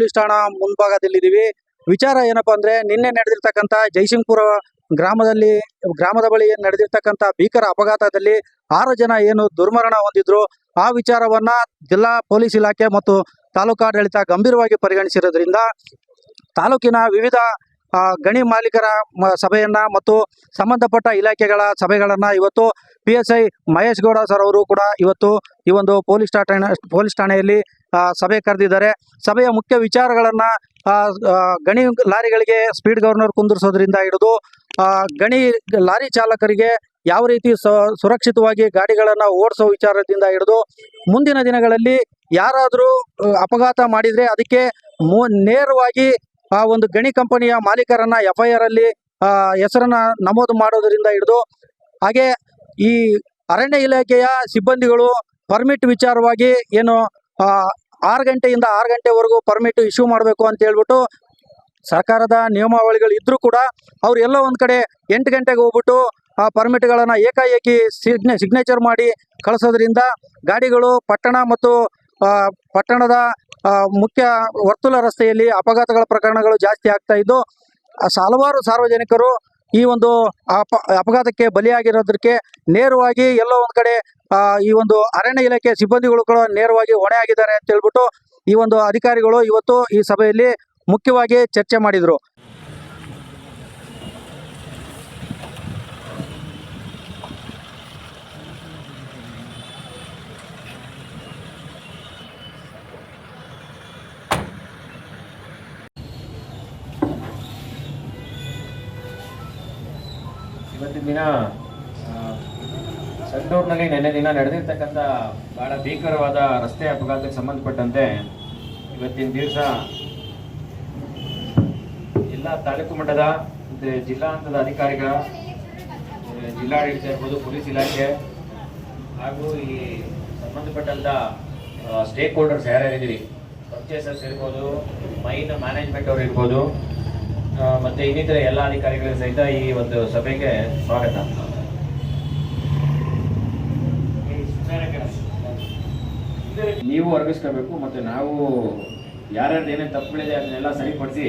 Police ಠಾಣಾ ಮುಂಭಾಗದಲ್ಲಿದ್ದೀವಿ. ವಿಚಾರ ಏನಪ್ಪಾ ಅಂದ್ರೆ ನಿನ್ನೆ ನಡೆದಿರ್ತಕ್ಕಂಥ ಜೈಸಿಂಗ್ಪುರ ಗ್ರಾಮದಲ್ಲಿ, ಗ್ರಾಮದ ಬಳಿ ನಡೆದಿರ್ತಕ್ಕಂಥ ಭೀಕರ ಅಪಘಾತದಲ್ಲಿ ಆರು ಜನ ಏನು ದುರ್ಮರಣ ಹೊಂದಿದ್ರು. ಆ ವಿಚಾರವನ್ನ ಜಿಲ್ಲಾ ಪೊಲೀಸ್ ಇಲಾಖೆ ಮತ್ತು ತಾಲೂಕಾಡಳಿತ ಗಂಭೀರವಾಗಿ ಪರಿಗಣಿಸಿರೋದ್ರಿಂದ ತಾಲೂಕಿನ ವಿವಿಧ ಗಣಿ ಮಾಲೀಕರ ಸಭೆಯನ್ನ ಮತ್ತು ಸಂಬಂಧಪಟ್ಟ ಇಲಾಖೆಗಳ ಸಭೆಗಳನ್ನ ಇವತ್ತು P S I Mahesh Gowda sir ಅವರು ಕೂಡ ಇವತ್ತು ಈ ಒಂದು ಪೊಲೀಸ್ ಠಾಣೆ, ಪೊಲೀಸ್ ಠಾಣೆಯಲ್ಲಿ ಸಭೆ ಕರೆದಿದ್ದಾರೆ. ಸಭೆಯ ಮುಖ್ಯ ವಿಚಾರಗಳನ್ನ ಗಣಿ ಲಾರಿಗಳಿಗೆ ಸ್ಪೀಡ್ ಗವರ್ನರ್ ಕುಂದಿರಿಸೋದ್ರಿಂದ ಹಿಡಿದು ಗಣಿ ಲಾರಿ ಚಾಲಕರಿಗೆ ಯಾವ ರೀತಿ ಸುರಕ್ಷಿತವಾಗಿ ಗಾಡಿಗಳನ್ನ ಓಡಿಸೋ ವಿಚಾರದಿಂದ ಹಿಡಿದು, ಮುಂದಿನ ದಿನಗಳಲ್ಲಿ ಯಾರಾದರೂ ಅಪಘಾತ ಮಾಡಿದ್ರೆ ಅದಕ್ಕೆ ನೇರವಾಗಿ, ಆ, ಒಂದು ಗಣಿ ಕಂಪನಿಯ ಮಾಲೀಕರನ್ನ ಎಫ್ ಐ ಆರ್ ಅಲ್ಲಿ ಹೆಸರನ್ನ ನಮೂದು ಮಾಡೋದರಿಂದ ಹಿಡಿದು, ಹಾಗೆ ಈ ಅರಣ್ಯ ಇಲಾಖೆಯ ಸಿಬ್ಬಂದಿಗಳು ಪರ್ಮಿಟ್ ವಿಚಾರವಾಗಿ ಏನು ಆರು ಗಂಟೆಯಿಂದ ಆರು ಗಂಟೆವರೆಗೂ ಪರ್ಮಿಟ್ ಇಶ್ಯೂ ಮಾಡಬೇಕು ಅಂತ ಹೇಳ್ಬಿಟ್ಟು ಸರ್ಕಾರದ ನಿಯಮಾವಳಿಗಳು ಇದ್ರೂ ಕೂಡ ಅವ್ರು ಎಲ್ಲೋ ಒಂದ್ ಕಡೆ ಎಂಟು ಗಂಟೆಗೆ ಹೋಗ್ಬಿಟ್ಟು ಆ ಪರ್ಮಿಟ್ಗಳನ್ನು ಏಕಾಏಕಿ ಸಿಗ್ನೆ ಸಿಗ್ನೇಚರ್ ಮಾಡಿ ಕಳಿಸೋದ್ರಿಂದ ಗಾಡಿಗಳು ಪಟ್ಟಣ ಮತ್ತು ಪಟ್ಟಣದ ಮುಖ್ಯ ವರ್ತುಲ ರಸ್ತೆಯಲ್ಲಿ ಅಪಘಾತಗಳ ಪ್ರಕರಣಗಳು ಜಾಸ್ತಿ ಆಗ್ತಾ ಇದ್ದು ಹಲವಾರು ಸಾರ್ವಜನಿಕರು ಈ ಒಂದು ಅಪ, ಅಪಘಾತಕ್ಕೆ ಬಲಿಯಾಗಿರೋದಕ್ಕೆ ನೇರವಾಗಿ ಎಲ್ಲೋ ಒಂದು ಕಡೆ ಈ ಒಂದು ಅರಣ್ಯ ಇಲಾಖೆ ಸಿಬ್ಬಂದಿಗಳು ಕೂಡ ನೇರವಾಗಿ ಹೊಣೆ ಆಗಿದ್ದಾರೆ ಅಂತ ಹೇಳ್ಬಿಟ್ಟು ಈ ಒಂದು ಅಧಿಕಾರಿಗಳು ಇವತ್ತು ಈ ಸಭೆಯಲ್ಲಿ ಮುಖ್ಯವಾಗಿ ಚರ್ಚೆ ಮಾಡಿದ್ರು. ಇವತ್ತಿನ ದಿನ ಸಂಡೂರಿನಲ್ಲಿ ನಿನ್ನೆ ದಿನ ನಡೆದಿರ್ತಕ್ಕಂಥ ಬಹಳ ಭೀಕರವಾದ ರಸ್ತೆ ಅಪಘಾತಕ್ಕೆ ಸಂಬಂಧಪಟ್ಟಂತೆ ಇವತ್ತಿನ ದಿವಸ ಎಲ್ಲ ತಾಲೂಕು ಮಟ್ಟದ ಜಿಲ್ಲಾ ಹಂತದ ಅಧಿಕಾರಿಗಳ ಜಿಲ್ಲಾಡಳಿತ ಇರ್ಬೋದು, ಪೊಲೀಸ್ ಇಲಾಖೆ ಹಾಗೂ ಈ ಸಂಬಂಧಪಟ್ಟಂತ ಸ್ಟೇಕ್ ಹೋಲ್ಡರ್ಸ್ ಯಾರ್ಯಾರಿದ್ದೀರಿ? ಪರ್ಚೇಸರ್ಸ್ ಇರ್ಬೋದು ಮೈನ್ ಮ್ಯಾನೇಜ್ಮೆಂಟ್ ಅವರು ಇರ್ಬೋದು ಮತ್ತೆ ಇನ್ನಿತರ ಎಲ್ಲ ಅಧಿಕಾರಿಗಳ ಸಹಿತ ಈ ಒಂದು ಸಭೆಗೆ ಸ್ವಾಗತ. ನೀವು ವರ್ಗಿಸ್ಕೋಬೇಕು ಮತ್ತೆ ನಾವು ಯಾರ್ಯಾರ್ದು ಏನೇನು ತಪ್ಪುಗಳಿದೆ ಅದನ್ನೆಲ್ಲ ಸರಿಪಡಿಸಿ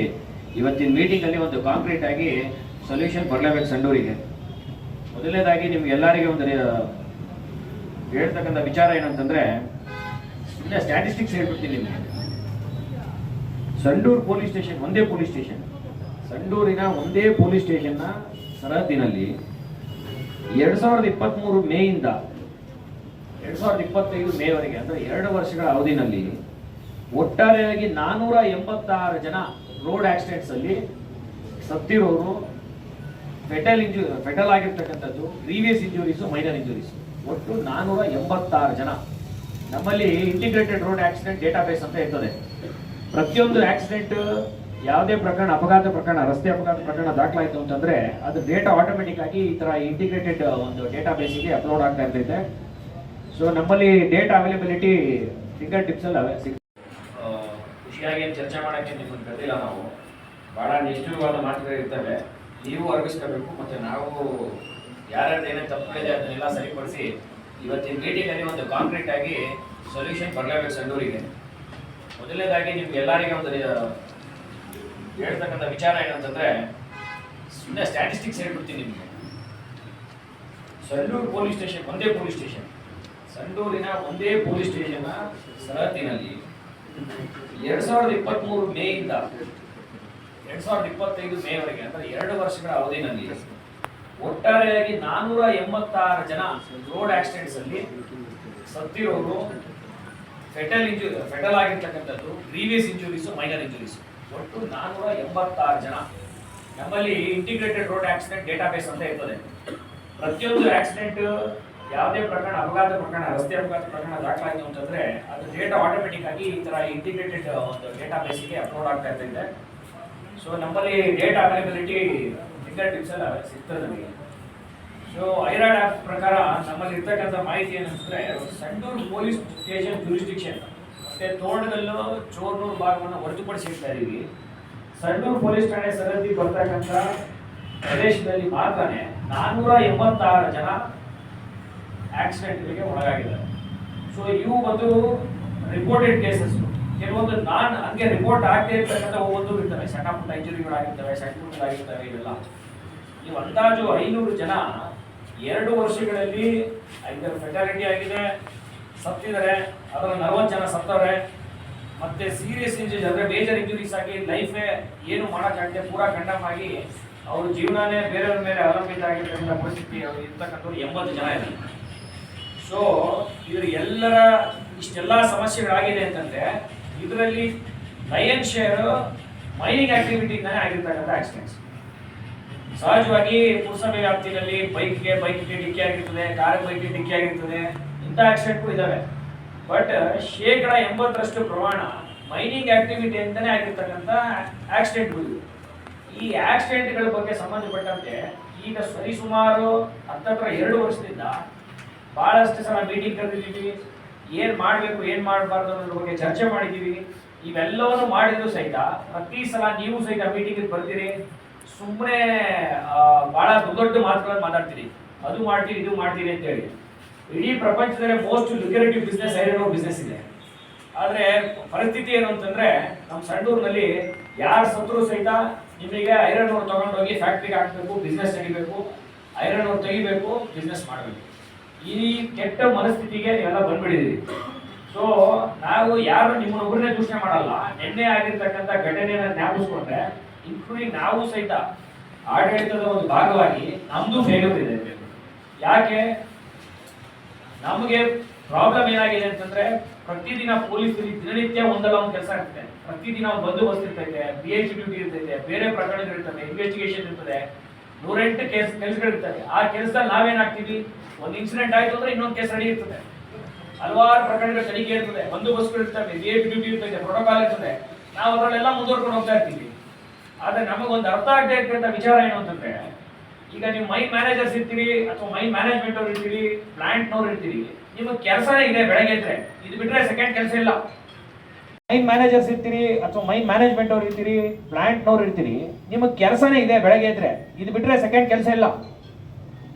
ಇವತ್ತಿನ ಮೀಟಿಂಗ್ ಅಲ್ಲಿ ಒಂದು ಕಾಂಕ್ರೀಟ್ ಆಗಿ ಸೊಲ್ಯೂಷನ್ ಬರಲೇಬೇಕು ಸಂಡೂರಿಗೆ. ಮೊದಲನೇದಾಗಿ ನಿಮ್ಗೆ ಎಲ್ಲರಿಗೆ ಒಂದು ಹೇಳ್ತಕ್ಕಂಥ ವಿಚಾರ ಏನಂತಂದರೆ ಇಲ್ಲ ಸ್ಟ್ಯಾಟಿಸ್ಟಿಕ್ಸ್ ಹೇಳ್ಬಿಡ್ತೀನಿ ನಿಮಗೆ. ಸಂಡೂರು ಪೊಲೀಸ್ ಸ್ಟೇಷನ್ ಒಂದೇ ಪೊಲೀಸ್ ಸ್ಟೇಷನ್ ಸಂಡೂರಿನ ಒಂದೇ ಪೊಲೀಸ್ ಸ್ಟೇಷನ್ನ ಸರಹದ್ದಿನಲ್ಲಿ ಎರಡು ಸಾವಿರದ ಇಪ್ಪತ್ತ್ಮೂರು ಮೇಯಿಂದ ಎರಡ್ ಸಾವಿರದ ಇಪ್ಪತ್ತೈದು ಮೇವರೆಗೆ, ಅಂದ್ರೆ ಎರಡು ವರ್ಷಗಳ ಅವಧಿನಲ್ಲಿ ಒಟ್ಟಾರೆಯಾಗಿ ನಾನೂರ ಎಂಬತ್ತಾರು ಜನ ರೋಡ್ ಆಕ್ಸಿಡೆಂಟ್ಸ್ ಅಲ್ಲಿ ಸತ್ತಿರೋರು. ಫೆಟಲ್ ಇಂಜು ಫೆಟಲ್ ಆಗಿರ್ತಕ್ಕಂಥದ್ದು ಪ್ರೀವಿಯಸ್ ಇಂಜುರೀಸು ಮೈನರ್ ಇಂಜುರೀಸ್ ಒಟ್ಟು ನಾನೂರ ಎಂಬತ್ತಾರು ಜನ. ನಮ್ಮಲ್ಲಿ ಇಂಟಿಗ್ರೇಟೆಡ್ ರೋಡ್ ಆಕ್ಸಿಡೆಂಟ್ ಡೇಟಾಬೇಸ್ ಅಂತ ಇರ್ತದೆ. ಪ್ರತಿಯೊಂದು ಆಕ್ಸಿಡೆಂಟ್ ಯಾವುದೇ ಪ್ರಕರಣ, ಅಪಘಾತ ಪ್ರಕರಣ, ರಸ್ತೆ ಅಪಘಾತ ಪ್ರಕರಣ ದಾಖಲಾಯಿತು ಅಂತಂದ್ರೆ ಅದು ಡೇಟಾ ಆಟೋಮೆಟಿಕ್ ಆಗಿ ಈ ತರ ಇಂಟಿಗ್ರೇಟೆಡ್ ಒಂದು ಡೇಟಾ ಬೇಸಿಗೆ ಅಪ್ಲೋಡ್ ಆಗ್ತಾ ಇರ್ತೈತೆ. ಸೊ ನಮ್ಮಲ್ಲಿ ಡೇಟ್ ಅವೈಲೇಬಿಲಿಟಿ ಫಿಂಗರ್ ಟಿಪ್ಸ್ ಅಲ್ಲಿ ಅವೆ ಸಿಗ್- ಖುಷಿಯಾಗಿ ಚರ್ಚೆ ಮಾಡೋಕ್ಕೆ ನಿಮ್ಮನ್ನು ಕರೆದಿಲ್ಲ ನಾವು. ಭಾಳ ನಿಷ್ಠುರವಾದ ಮಾತುಗಳು ಇರ್ತವೆ. ನೀವು ವರ್ಗಿಸ್ಕೋಬೇಕು ಮತ್ತು ನಾವು ಯಾರ್ಯಾರು ಏನೇನು ತಪ್ಪುಗಳಿದೆ ಅದನ್ನೆಲ್ಲ ಸರಿಪಡಿಸಿ ಇವತ್ತಿನ ಮೀಟಿಂಗಲ್ಲಿ ಒಂದು ಕಾಂಕ್ರೀಟ್ ಆಗಿ ಸೊಲ್ಯೂಷನ್ ಬರಲೇಬೇಕು ಸಂಡೂರಿಗೆ. ಮೊದಲನೇದಾಗಿ ನಿಮ್ಗೆ ಎಲ್ಲರಿಗೆ ಒಂದು ಹೇಳ್ತಕ್ಕಂಥ ವಿಚಾರ ಏನಂತಂದರೆ ಸುಮ್ಮನೆ ಸ್ಟ್ಯಾಟಿಸ್ಟಿಕ್ಸ್ ಹೇಳ್ಬಿಡ್ತೀನಿ ನಿಮಗೆ. ಸಂಡೂರು ಪೊಲೀಸ್ ಸ್ಟೇಷನ್ ಒಂದೇ ಪೊಲೀಸ್ ಸ್ಟೇಷನ್ ಸಂಡೂರಿನ ಒಂದೇ ಪೊಲೀಸ್ ಸ್ಟೇಷನ್ ಸರಹದ್ದಿನಲ್ಲಿ ಎರಡ್ ಸಾವಿರದ ಇಪ್ಪತ್ತ್ಮೂರು ಮೇಯಿಂದ, ಎರಡ್ ಸಾವಿರದ ಇಪ್ಪತ್ತೈದು ಮೇವರೆಗೆ, ಅಂದ್ರೆ ಎರಡು ವರ್ಷಗಳ ಅವಧಿನಲ್ಲಿ ಒಟ್ಟಾರೆಯಾಗಿ ನಾನೂರ ಎಂಬತ್ತಾರು ಜನ ರೋಡ್ ಆಕ್ಸಿಡೆಂಟ್ಸ್ ಅಲ್ಲಿ ಸತ್ತಿರೋರು. ಫೆಟಲ್ ಇಂಜುರಿ ಫೆಟಲ್ ಆಗಿರ್ತಕ್ಕಂಥದ್ದು ಪ್ರೀವಿಯಸ್ ಇಂಜುರೀಸ್ ಮೈನರ್ ಇಂಜುರೀಸ್ ಒಟ್ಟು ನಾನೂರ ಎಂಬತ್ತಾರು ಜನ. ನಮ್ಮಲ್ಲಿ ಇಂಟಿಗ್ರೇಟೆಡ್ ರೋಡ್ ಆಕ್ಸಿಡೆಂಟ್ ಡೇಟಾಬೇಸ್ ಅಂತ ಇರ್ತದೆ. ಪ್ರತಿಯೊಂದು ಆಕ್ಸಿಡೆಂಟ್ ಯಾವುದೇ ಪ್ರಕರಣ, ಅಪಘಾತ ಪ್ರಕರಣ, ರಸ್ತೆ ಅಪಘಾತ ಪ್ರಕರಣ ದಾಖಲಾಯಿತು ಅಂತಂದ್ರೆ ಅದು ಡೇಟಾ ಆಟೋಮೆಟಿಕ್ ಆಗಿ ಈ ತರ ಇಂಟಿಗ್ರೇಟೆಡ್ ಒಂದು ಡೇಟಾ ಬೇಸಿಗೆ ಅಪ್ಲೋಡ್ ಆಗ್ತಾ ಇರ್ತೈತೆ. ಸೊ ನಮ್ಮಲ್ಲಿ ಡೇಟಾ ಅವೈಲಬಿಲಿಟಿ ಫಿಂಗರ್ ಟಿಪ್ಸ್ ಎಲ್ಲ ಸಿಗ್ತದೆ ನಮಗೆ. ಸೊ ಐರಾಡ್ ಆ್ಯಪ್ ಪ್ರಕಾರ ನಮ್ಮಲ್ಲಿ ಇರ್ತಕ್ಕಂಥ ಮಾಹಿತಿ ಏನಂತಂದ್ರೆ ಸಂಡೂರು ಪೊಲೀಸ್ ಸ್ಟೇಷನ್ ಜುರಿಸ್ಟಿಕ್ಷನ್ ಮತ್ತೆ ತೋರಣಗಲ್ಲು ಚೋರ್ನೂರು ಭಾಗವನ್ನು ಹೊರತುಪಡಿಸಿರ್ತಾ ಇದೀವಿ. ಸಂಡೂರು ಪೊಲೀಸ್ ಠಾಣೆ ಸರಹದ್ದಿ ಬರ್ತಕ್ಕಂಥ ಪ್ರದೇಶದಲ್ಲಿ ಮಾತ್ರನೇ ನಾನೂರ ಎಂಬತ್ತಾರು ಜನ ಆಕ್ಸಿಡೆಂಟ್ಗಳಿಗೆ ಒಳಗಾಗಿದ್ದಾರೆ. ಸೊ ಇವು ಒಂದು ರಿಪೋರ್ಟೆಡ್ ಕೇಸಸ್ ಕೆಲವೊಂದು ನಾನ್ ಹಂಗೆ ರಿಪೋರ್ಟ್ ಆಗದೆ ಇರ್ತಕ್ಕಂಥ ಒಂದು ಇರ್ತವೆ. ಸಣ್ಣ ಪುಟ್ಟ ಇಂಜುರಿಗಳಾಗಿರ್ತವೆ ಸಣ್ಣ ಆಗಿರ್ತವೆ ಇವೆಲ್ಲ. ನೀವು ಅಂದಾಜು ಐನೂರು ಜನ ಎರಡು ವರ್ಷಗಳಲ್ಲಿ ಐದರ ಫೆಟಾಲಿಟಿ ಆಗಿದೆ. ಸತ್ತಿದ್ದಾರೆ. ಅದರ ನಲವತ್ತು ಜನ ಸತ್ತವ್ರೆ. ಮತ್ತೆ ಸೀರಿಯಸ್ ಇಂಜುರಿ ಅಂದರೆ ಮೇಜರ್ ಇಂಜುರೀಸ್ ಆಗಿ ಲೈಫೇ ಏನು ಮಾಡೋಕ್ಕಾಗದೆ ಪೂರಾ ಕಂಡಮ್ ಆಗಿ ಅವ್ರ ಜೀವನನೇ ಬೇರೆಯವ್ರ ಮೇಲೆ ಅವಲಂಬಿತ ಆಗಿರ್ತಕ್ಕಂಥ ಪರಿಸ್ಥಿತಿ ಅವ್ರು ಇರ್ತಕ್ಕಂಥವ್ರು ಎಂಬತ್ತು ಜನ ಇದ್ದಾರೆ. ಸೊ ಇದ್ರ ಎಲ್ಲರ ಇಷ್ಟೆಲ್ಲ ಸಮಸ್ಯೆಗಳಾಗಿದೆ ಅಂತಂದ್ರೆ ಇದರಲ್ಲಿ ಲಯನ್ ಶೇರ್ ಮೈನಿಂಗ್ ಆಕ್ಟಿವಿಟಿಯಿಂದಾನೇ ಆಗಿರ್ತಕ್ಕಂಥ ಆಕ್ಸಿಡೆಂಟ್ಸ್ ಸಹಜವಾಗಿ ಪುರಸಭೆ ವ್ಯಾಪ್ತಿಯಲ್ಲಿ ಬೈಕ್ಗೆ ಬೈಕ್ಗೆ ಡಿಕ್ಕಿ ಆಗಿರ್ತದೆ ಕಾರ್ ಬೈಕ್ಗೆ ಡಿಕ್ಕಿ ಆಗಿರ್ತದೆ, ಇಂಥ ಆಕ್ಸಿಡೆಂಟ್ಗಳು ಇದ್ದಾವೆ ಬಟ್ ಶೇಕಡ ಎಂಬತ್ತರಷ್ಟು ಪ್ರಮಾಣ ಮೈನಿಂಗ್ ಆಕ್ಟಿವಿಟಿ ಅಂತಲೇ ಆಗಿರ್ತಕ್ಕಂಥ ಆಕ್ಸಿಡೆಂಟ್ಗಳು ಈ ಆಕ್ಸಿಡೆಂಟ್ಗಳ ಬಗ್ಗೆ ಸಂಬಂಧಪಟ್ಟಂತೆ ಈಗ ಸರಿಸುಮಾರು ಹತ್ತತ್ರ ಎರಡು ವರ್ಷದಿಂದ ಬಹಳಷ್ಟು ಸಲ ಮೀಟಿಂಗ್ ಕರೆದಿದ್ದೀವಿ. ಏನು ಮಾಡಬೇಕು, ಏನು ಮಾಡಬಾರ್ದು ಅನ್ನೋದ್ರ ಬಗ್ಗೆ ಚರ್ಚೆ ಮಾಡಿದ್ದೀವಿ. ಇವೆಲ್ಲವನ್ನು ಮಾಡಿದ್ರು ಸಹಿತ, ಪ್ರತಿ ಸಲ ನೀವು ಸಹಿತ ಮೀಟಿಂಗಿಗೆ ಬರ್ತೀರಿ. ಸುಮ್ಮನೆ ಬಹಳ ದೊಡ್ಡ ದೊಡ್ಡ ಮಾತುಗಳನ್ನು ಮಾತಾಡ್ತೀರಿ. ಅದು ಮಾಡ್ತೀರಿ, ಇದು ಮಾಡ್ತೀರಿ ಅಂತ ಹೇಳಿ ಇಡೀ ಪ್ರಪಂಚದಲ್ಲಿ most lucrative business iron business ಇದೆ. ಆದರೆ ಪರಿಸ್ಥಿತಿ ಏನು ಅಂತಂದ್ರೆ ನಮ್ಮ ಸಂಡೂರಿನಲ್ಲಿ ಯಾರು ಸತ್ರು ಸಹಿತ ನಿಮಗೆ ಐರನ್ ಓರ್ ತಗೊಂಡೋಗಿ ಫ್ಯಾಕ್ಟ್ರಿಗೆ ಹಾಕಬೇಕು ಬಿಸ್ನೆಸ್ ತೆಗಿಬೇಕು ಐರನ್ ಓರ್ ತೆಗಿಬೇಕು ಬಿಸ್ನೆಸ್ ಮಾಡಬೇಕು. ಈ ಕೆಟ್ಟ ಮನಸ್ಥಿತಿಗೆ ನೀವೆಲ್ಲ ಬಂದ್ಬಿಟ್ಟಿದ್ದೀರಿ. ಸೊ ನಾವು ಯಾರು ನಿಮ್ಮನ್ನೊಬ್ಬರನ್ನೇ ದೂಷಣೆ ಮಾಡಲ್ಲ. ನಿನ್ನೆ ಆಗಿರ್ತಕ್ಕಂಥ ಘಟನೆಯನ್ನ ಜ್ಞಾಪಿಸ್ಕೊಂಡ್ರೆ ಇನ್ಕ್ಲೂಡಿಂಗ್ ನಾವು ಸಹಿತ ಆಡಳಿತದ ಒಂದು ಭಾಗವಾಗಿ ನಮ್ದು ಫೇಲ್ಯೂರ್ ಇದೆ. ಯಾಕೆ? ನಮಗೆ ಪ್ರಾಬ್ಲಮ್ ಏನಾಗಿದೆ ಅಂತಂದ್ರೆ, ಪ್ರತಿದಿನ ಪೊಲೀಸರಿಗೆ ದಿನನಿತ್ಯ ಒಂದಲ್ಲ ಒಂದು ಕೆಲಸ ಆಗ್ತದೆ. ಪ್ರತಿದಿನ ಒಂದು ಬಂದೋಬಸ್ತ್ ಇರ್ತೈತೆ ಎಚ್ ಡ್ಯೂಟಿ ಇರ್ತೈತೆ, ಬೇರೆ ಪ್ರಕರಣಗಳಿರ್ತದೆ ಇನ್ವೆಸ್ಟಿಗೇಷನ್ ಇರ್ತದೆ. ನೂರೆಂಟು ಕೇಸ್ ಕೆಲಸಗಳಿರ್ತದೆ ಆ ಕೆಲಸದಲ್ಲಿ ನಾವೇನಾಗ್ತೀವಿ? ಒಂದು ಇನ್ಸಿಡೆಂಟ್ ಆಯ್ತು ಅಂದ್ರೆ ಇನ್ನೊಂದು ಕೇಸ್ ರೆಡಿ ಇರ್ತದೆ. ಹಲವಾರು ಪ್ರಕರಣಗಳು ತನಿಖೆ ಇರ್ತದೆ. ಬಂದೋಬಸ್ತ್ಗಳು ಇರ್ತವೆ. ಎಫ್ ಡ್ಯೂಟಿ ಇರ್ತದೆ. ಪ್ರೋಟೋಕಾಲ್ ಇರ್ತದೆ. ನಾವು ಅದರಲ್ಲೆಲ್ಲ ಮುಂದುವರ್ಕೊಂಡು ಹೋಗ್ತಾ ಇರ್ತೀವಿ. ಆದರೆ ನಮಗೊಂದು ಅರ್ಥ ಆಗದೆ ಇರ್ತಕ್ಕಂಥ ವಿಚಾರ ಏನು ಅಂತಂದ್ರೆ, ಈಗ ನೀವು ಮೈನ್ ಮ್ಯಾನೇಜರ್ಸ್ ಇರ್ತೀರಿ ಅಥವಾ ಮೈನ್ ಮ್ಯಾನೇಜ್ಮೆಂಟ್ ಅವ್ರು ಇರ್ತೀರಿ, ಪ್ಲಾಂಟ್ನವ್ರು ಇರ್ತೀರಿ, ನಿಮಗೆ ಕೆಲಸ ಇದೆ ಬೆಳಗ್ಗೆ ಇದ್ರೆ ಇದು ಬಿಟ್ರೆ ಸೆಕೆಂಡ್ ಕೆಲಸ ಇಲ್ಲ. ಮೈನ್ ಮ್ಯಾನೇಜರ್ಸ್ ಇರ್ತೀರಿ ಅಥವಾ ಮೈನ್ ಮ್ಯಾನೇಜ್ಮೆಂಟ್ ಅವ್ರು ಇರ್ತೀರಿ ಪ್ಲಾಂಟ್ನವ್ರು ಇರ್ತೀರಿ, ನಿಮಗೆ ಕೆಲಸನೇ ಇದೆ ಬೆಳಗ್ಗೆ ಇದ್ರೆ ಇದು ಬಿಟ್ಟರೆ ಸೆಕೆಂಡ್ ಕೆಲಸ ಇಲ್ಲ.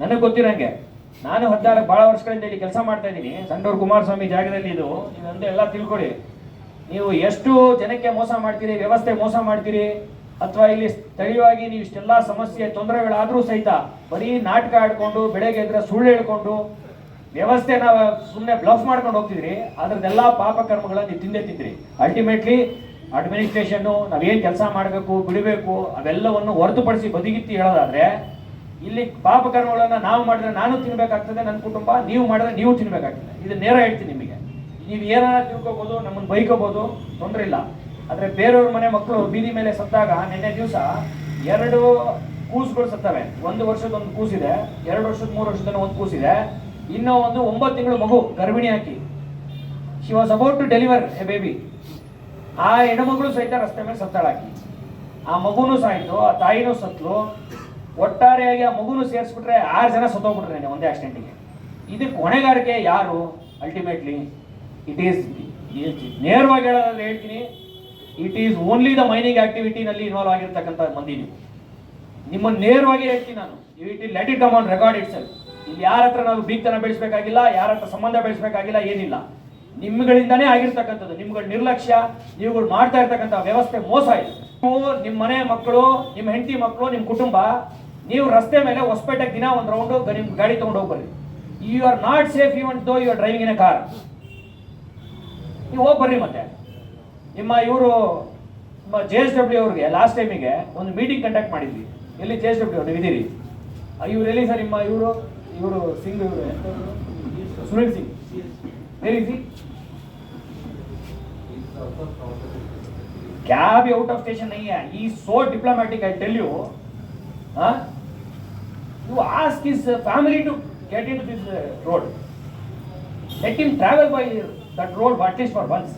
ನನಗೆ ಗೊತ್ತಿರಂಗೆ ನಾನು ಹದಿನಾರು ಭಾಳ ವರ್ಷಗಳಿಂದ ಇಲ್ಲಿ ಕೆಲಸ ಮಾಡ್ತಾ ಇದ್ದೀನಿ. ಸಂಡೂರು ಕುಮಾರಸ್ವಾಮಿ ಜಾಗದಲ್ಲಿ ಇದು. ಇದೊಂದು ಎಲ್ಲ ತಿಳ್ಕೊಳ್ಳಿ ನೀವು ಎಷ್ಟು ಜನಕ್ಕೆ ಮೋಸ ಮಾಡ್ತೀರಿ, ವ್ಯವಸ್ಥೆ ಮೋಸ ಮಾಡ್ತೀರಿ, ಅಥವಾ ಇಲ್ಲಿ ಸ್ಥಳೀಯವಾಗಿ ನೀವು ಇಷ್ಟೆಲ್ಲ ಸಮಸ್ಯೆ, ತೊಂದರೆಗಳಾದರೂ ಸಹಿತ ಬರೀ ನಾಟಕ ಆಡ್ಕೊಂಡು, ಬೆಳಗ್ಗೆ ಎದ್ರೆ ಸುಳ್ಳು ಹೇಳ್ಕೊಂಡು ವ್ಯವಸ್ಥೆನ ಸುಮ್ಮನೆ ಬ್ಲಫ್ ಮಾಡ್ಕೊಂಡು ಹೋಗ್ತಿದ್ರಿ, ಅದ್ರದ್ದೆಲ್ಲ ಪಾಪ ಕರ್ಮಗಳನ್ನು ನೀವು ತಿಂದೆ ಅಲ್ಟಿಮೇಟ್ಲಿ ಅಡ್ಮಿನಿಸ್ಟ್ರೇಷನ್ ನಾವೇನು ಕೆಲಸ ಮಾಡಬೇಕು, ಬಿಡಬೇಕು, ಅವೆಲ್ಲವನ್ನು ಹೊರತುಪಡಿಸಿ ಬದಿಗಿತ್ತಿ ಹೇಳೋದಾದ್ರೆ, ಇಲ್ಲಿ ಪಾಪ ಕರ್ಮಗಳನ್ನ ನಾವು ಮಾಡಿದ್ರೆ ನಾನು ತಿನ್ಬೇಕಾಗ್ತದೆ ನನ್ನ ಕುಟುಂಬ, ನೀವು ಮಾಡಿದ್ರೆ ನೀವು ತಿನ್ಬೇಕಾಗ್ತದೆ. ಇದು ನೇರ ಹೇಳ್ತೀನಿ ನಿಮಗೆ. ನೀವು ಏನಾರ ತಿಳ್ಕೊಬೋದು, ನಮ್ಮನ್ನು ಬೈಕೋಬೋದು, ತೊಂದರೆ ಇಲ್ಲ. ಆದರೆ ಬೇರೆಯವ್ರ ಮನೆ ಮಕ್ಕಳು ಬೀದಿ ಮೇಲೆ ಸತ್ತಾಗ ನಿನ್ನೆ ದಿವಸ ಎರಡು ಕೂಸುಗಳು ಸತ್ತವೆ. ಒಂದು ವರ್ಷದ ಒಂದು ಕೂಸಿದೆ, ಎರಡು ವರ್ಷದ ಮೂರು ವರ್ಷದ ಒಂದು ಕೂಸಿದೆ. ಇನ್ನೂ ಒಂದು ಒಂಬತ್ತು ತಿಂಗಳು ಮಗು ಗರ್ಭಿಣಿ ಹಾಕಿ. She was about to deliver a baby ಆ ಹೆಣ್ಮಗಳು ಸಹಿತ ರಸ್ತೆ ಮೇಲೆ ಸತ್ತಾಳಾಕಿ. ಆ ಮಗುನೂ ಸಾಯ್ತು, ಆ ತಾಯಿನೂ ಸತ್ತು. ಒಟ್ಟಾರೆಯಾಗಿ ಆ ಮಗುನು ಸೇರಿಸ್ಬಿಟ್ರೆ ಆರು ಜನ ಸತ್ತೋಗ್ಬಿಟ್ರೆ ಒಂದೇ ಆಕ್ಸಿಡೆಂಟಿಗೆ ಇದಕ್ಕೆ ಹೊಣೆಗಾರಿಕೆ ಯಾರು? ಅಲ್ಟಿಮೇಟ್ಲಿ ಇಟ್ ಈಸ್ ನೇರವಾಗಿ ಹೇಳೋದ್ರಲ್ಲಿ ಹೇಳ್ತೀನಿ it is only the mining ಆಕ್ಟಿವಿಟಿನಲ್ಲಿ involve ಆಗಿರ್ತಕ್ಕಂಥ ಮಂದಿ ನೀವು. ನಿಮ್ಮನ್ನು ನೇರವಾಗಿ ಹೇಳ್ತೀನಿ ನಾನು. It will let it come on record itself ಇಲ್ಲಿ ಯಾರ ಹತ್ರ ನಾವು ಬೀಗ್ತನ ಬೆಳೆಸಬೇಕಾಗಿಲ್ಲ, ಯಾರ ಹತ್ರ ಸಂಬಂಧ ಬೆಳೆಸಬೇಕಾಗಿಲ್ಲ ಏನಿಲ್ಲ. ನಿಮ್ಗಳಿಂದಾನೇ ಆಗಿರ್ತಕ್ಕಂಥದ್ದು, ನಿಮ್ಗಳ ನಿರ್ಲಕ್ಷ್ಯ, ನೀವುಗಳು ಮಾಡ್ತಾ ಇರ್ತಕ್ಕಂಥ ವ್ಯವಸ್ಥೆ ಮೋಸ ಇದೆ. ನೀವು ನಿಮ್ಮ ಮನೆ ಮಕ್ಕಳು, ನಿಮ್ಮ ಹೆಂಡತಿ ಮಕ್ಕಳು, ನಿಮ್ಮ ಕುಟುಂಬ, ನೀವು ರಸ್ತೆ ಮೇಲೆ ಹೊಸಪೇಟೆಗೆ ದಿನ ಒಂದು ರೌಂಡು ನಿಮ್ಮ ಗಾಡಿ ತೊಗೊಂಡು ಹೋಗ್ಬರ್ರಿ. You are not safe even though you are driving in a car ನೀವು ಹೋಗಿ ಬರ್ರಿ ಮತ್ತೆ. ನಿಮ್ಮ ಇವರು, ನಿಮ್ಮ ಜೆ ಎಸ್ ಡಬ್ಲ್ಯೂ ಅವ್ರಿಗೆ ಲಾಸ್ಟ್ ಟೈಮಿಗೆ ಒಂದು ಮೀಟಿಂಗ್ ಕಂಡಕ್ಟ್ ಮಾಡಿದ್ವಿ. ಎಲ್ಲಿ ಜೆ ಎಸ್ ಡಬ್ಲ್ಯೂ ನೀವು ಇದ್ದೀರಿ? ಇವ್ರು ಎಲ್ಲಿ ಸರ್ ನಿಮ್ಮ ಇವರು ಇವರು ಸಿಂಗ್ ಇವರು ಸುನಿಲ್ ಸಿಂಗ್ ವೆರಿ ಸಿ क्या भी आउट ऑफ स्टेशन नहीं है he is so diplomatic i tell you huh? you ask his uh, family to get into this uh, road let him travel by that road at least for once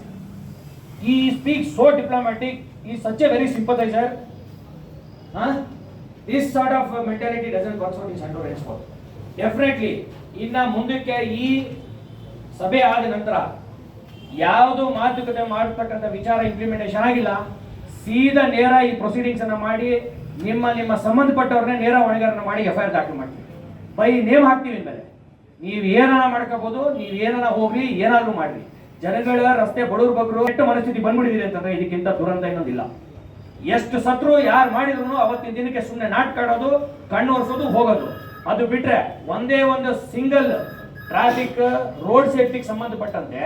he speaks so diplomatic he is such a very sympathizer huh? this sort of uh, mentality doesn't work out in Sandur henceforth definitely ಇನ್ನ ಮುಂದಕ್ಕೆ ಈ ಸಭೆ ಆದ ನಂತರ ಯಾವುದು ಮಾತುಕತೆ ಮಾಡತಕ್ಕಂತ ವಿಚಾರ implementation ಆಗಿಲ್ಲ. ಸೀದಾ ನೇರ ಈ ಪ್ರೊಸೀಡಿಂಗ್ಸ್ ಅನ್ನ ಮಾಡಿ, ನಿಮ್ಮ ನಿಮ್ಮ ಸಂಬಂಧಪಟ್ಟವ್ರನ್ನೇ ನೇರ ಹೊಣೆಗಾರನ ಮಾಡಿ ಎಫ್ ಐ ಆರ್ ದಾಖಲು ಮಾಡ್ತೀವಿ. ಬೈ ನೇಮ್ ಹಾಕ್ತೀವಿ ಅಂದರೆ ನೀವು ಏನಾರ ಮಾಡ್ಕೋಬಹುದು ನೀವು ಏನಾರ ಹೋಗ್ಲಿ ಏನಾದ್ರು ಮಾಡ್ರಿ. ಜನಗಳ, ರಸ್ತೆ, ಬಡವ್ರ ಬಗ್ರು ಎಷ್ಟು ಮನಸ್ಥಿತಿ ಬಂದ್ಬಿಟ್ಟಿದೆ ಅಂತಂದ್ರೆ ಇದಕ್ಕಿಂತ ದುರಂತ ಇನ್ನೊಂದಿಲ್ಲ. ಎಷ್ಟು ಸತ್ರು ಯಾರು ಮಾಡಿದ್ರು ಅವತ್ತಿನ ದಿನಕ್ಕೆ ಸುಮ್ಮನೆ ನಾಟಕ ಆಡೋದು, ಕಣ್ಣು ಒರೆಸೋದು, ಹೋಗೋದು. ಅದು ಬಿಟ್ರೆ ಒಂದೇ ಒಂದು ಸಿಂಗಲ್ ಟ್ರಾಫಿಕ್ ರೋಡ್ ಸೇಫ್ಟಿಗೆ ಸಂಬಂಧಪಟ್ಟಂತೆ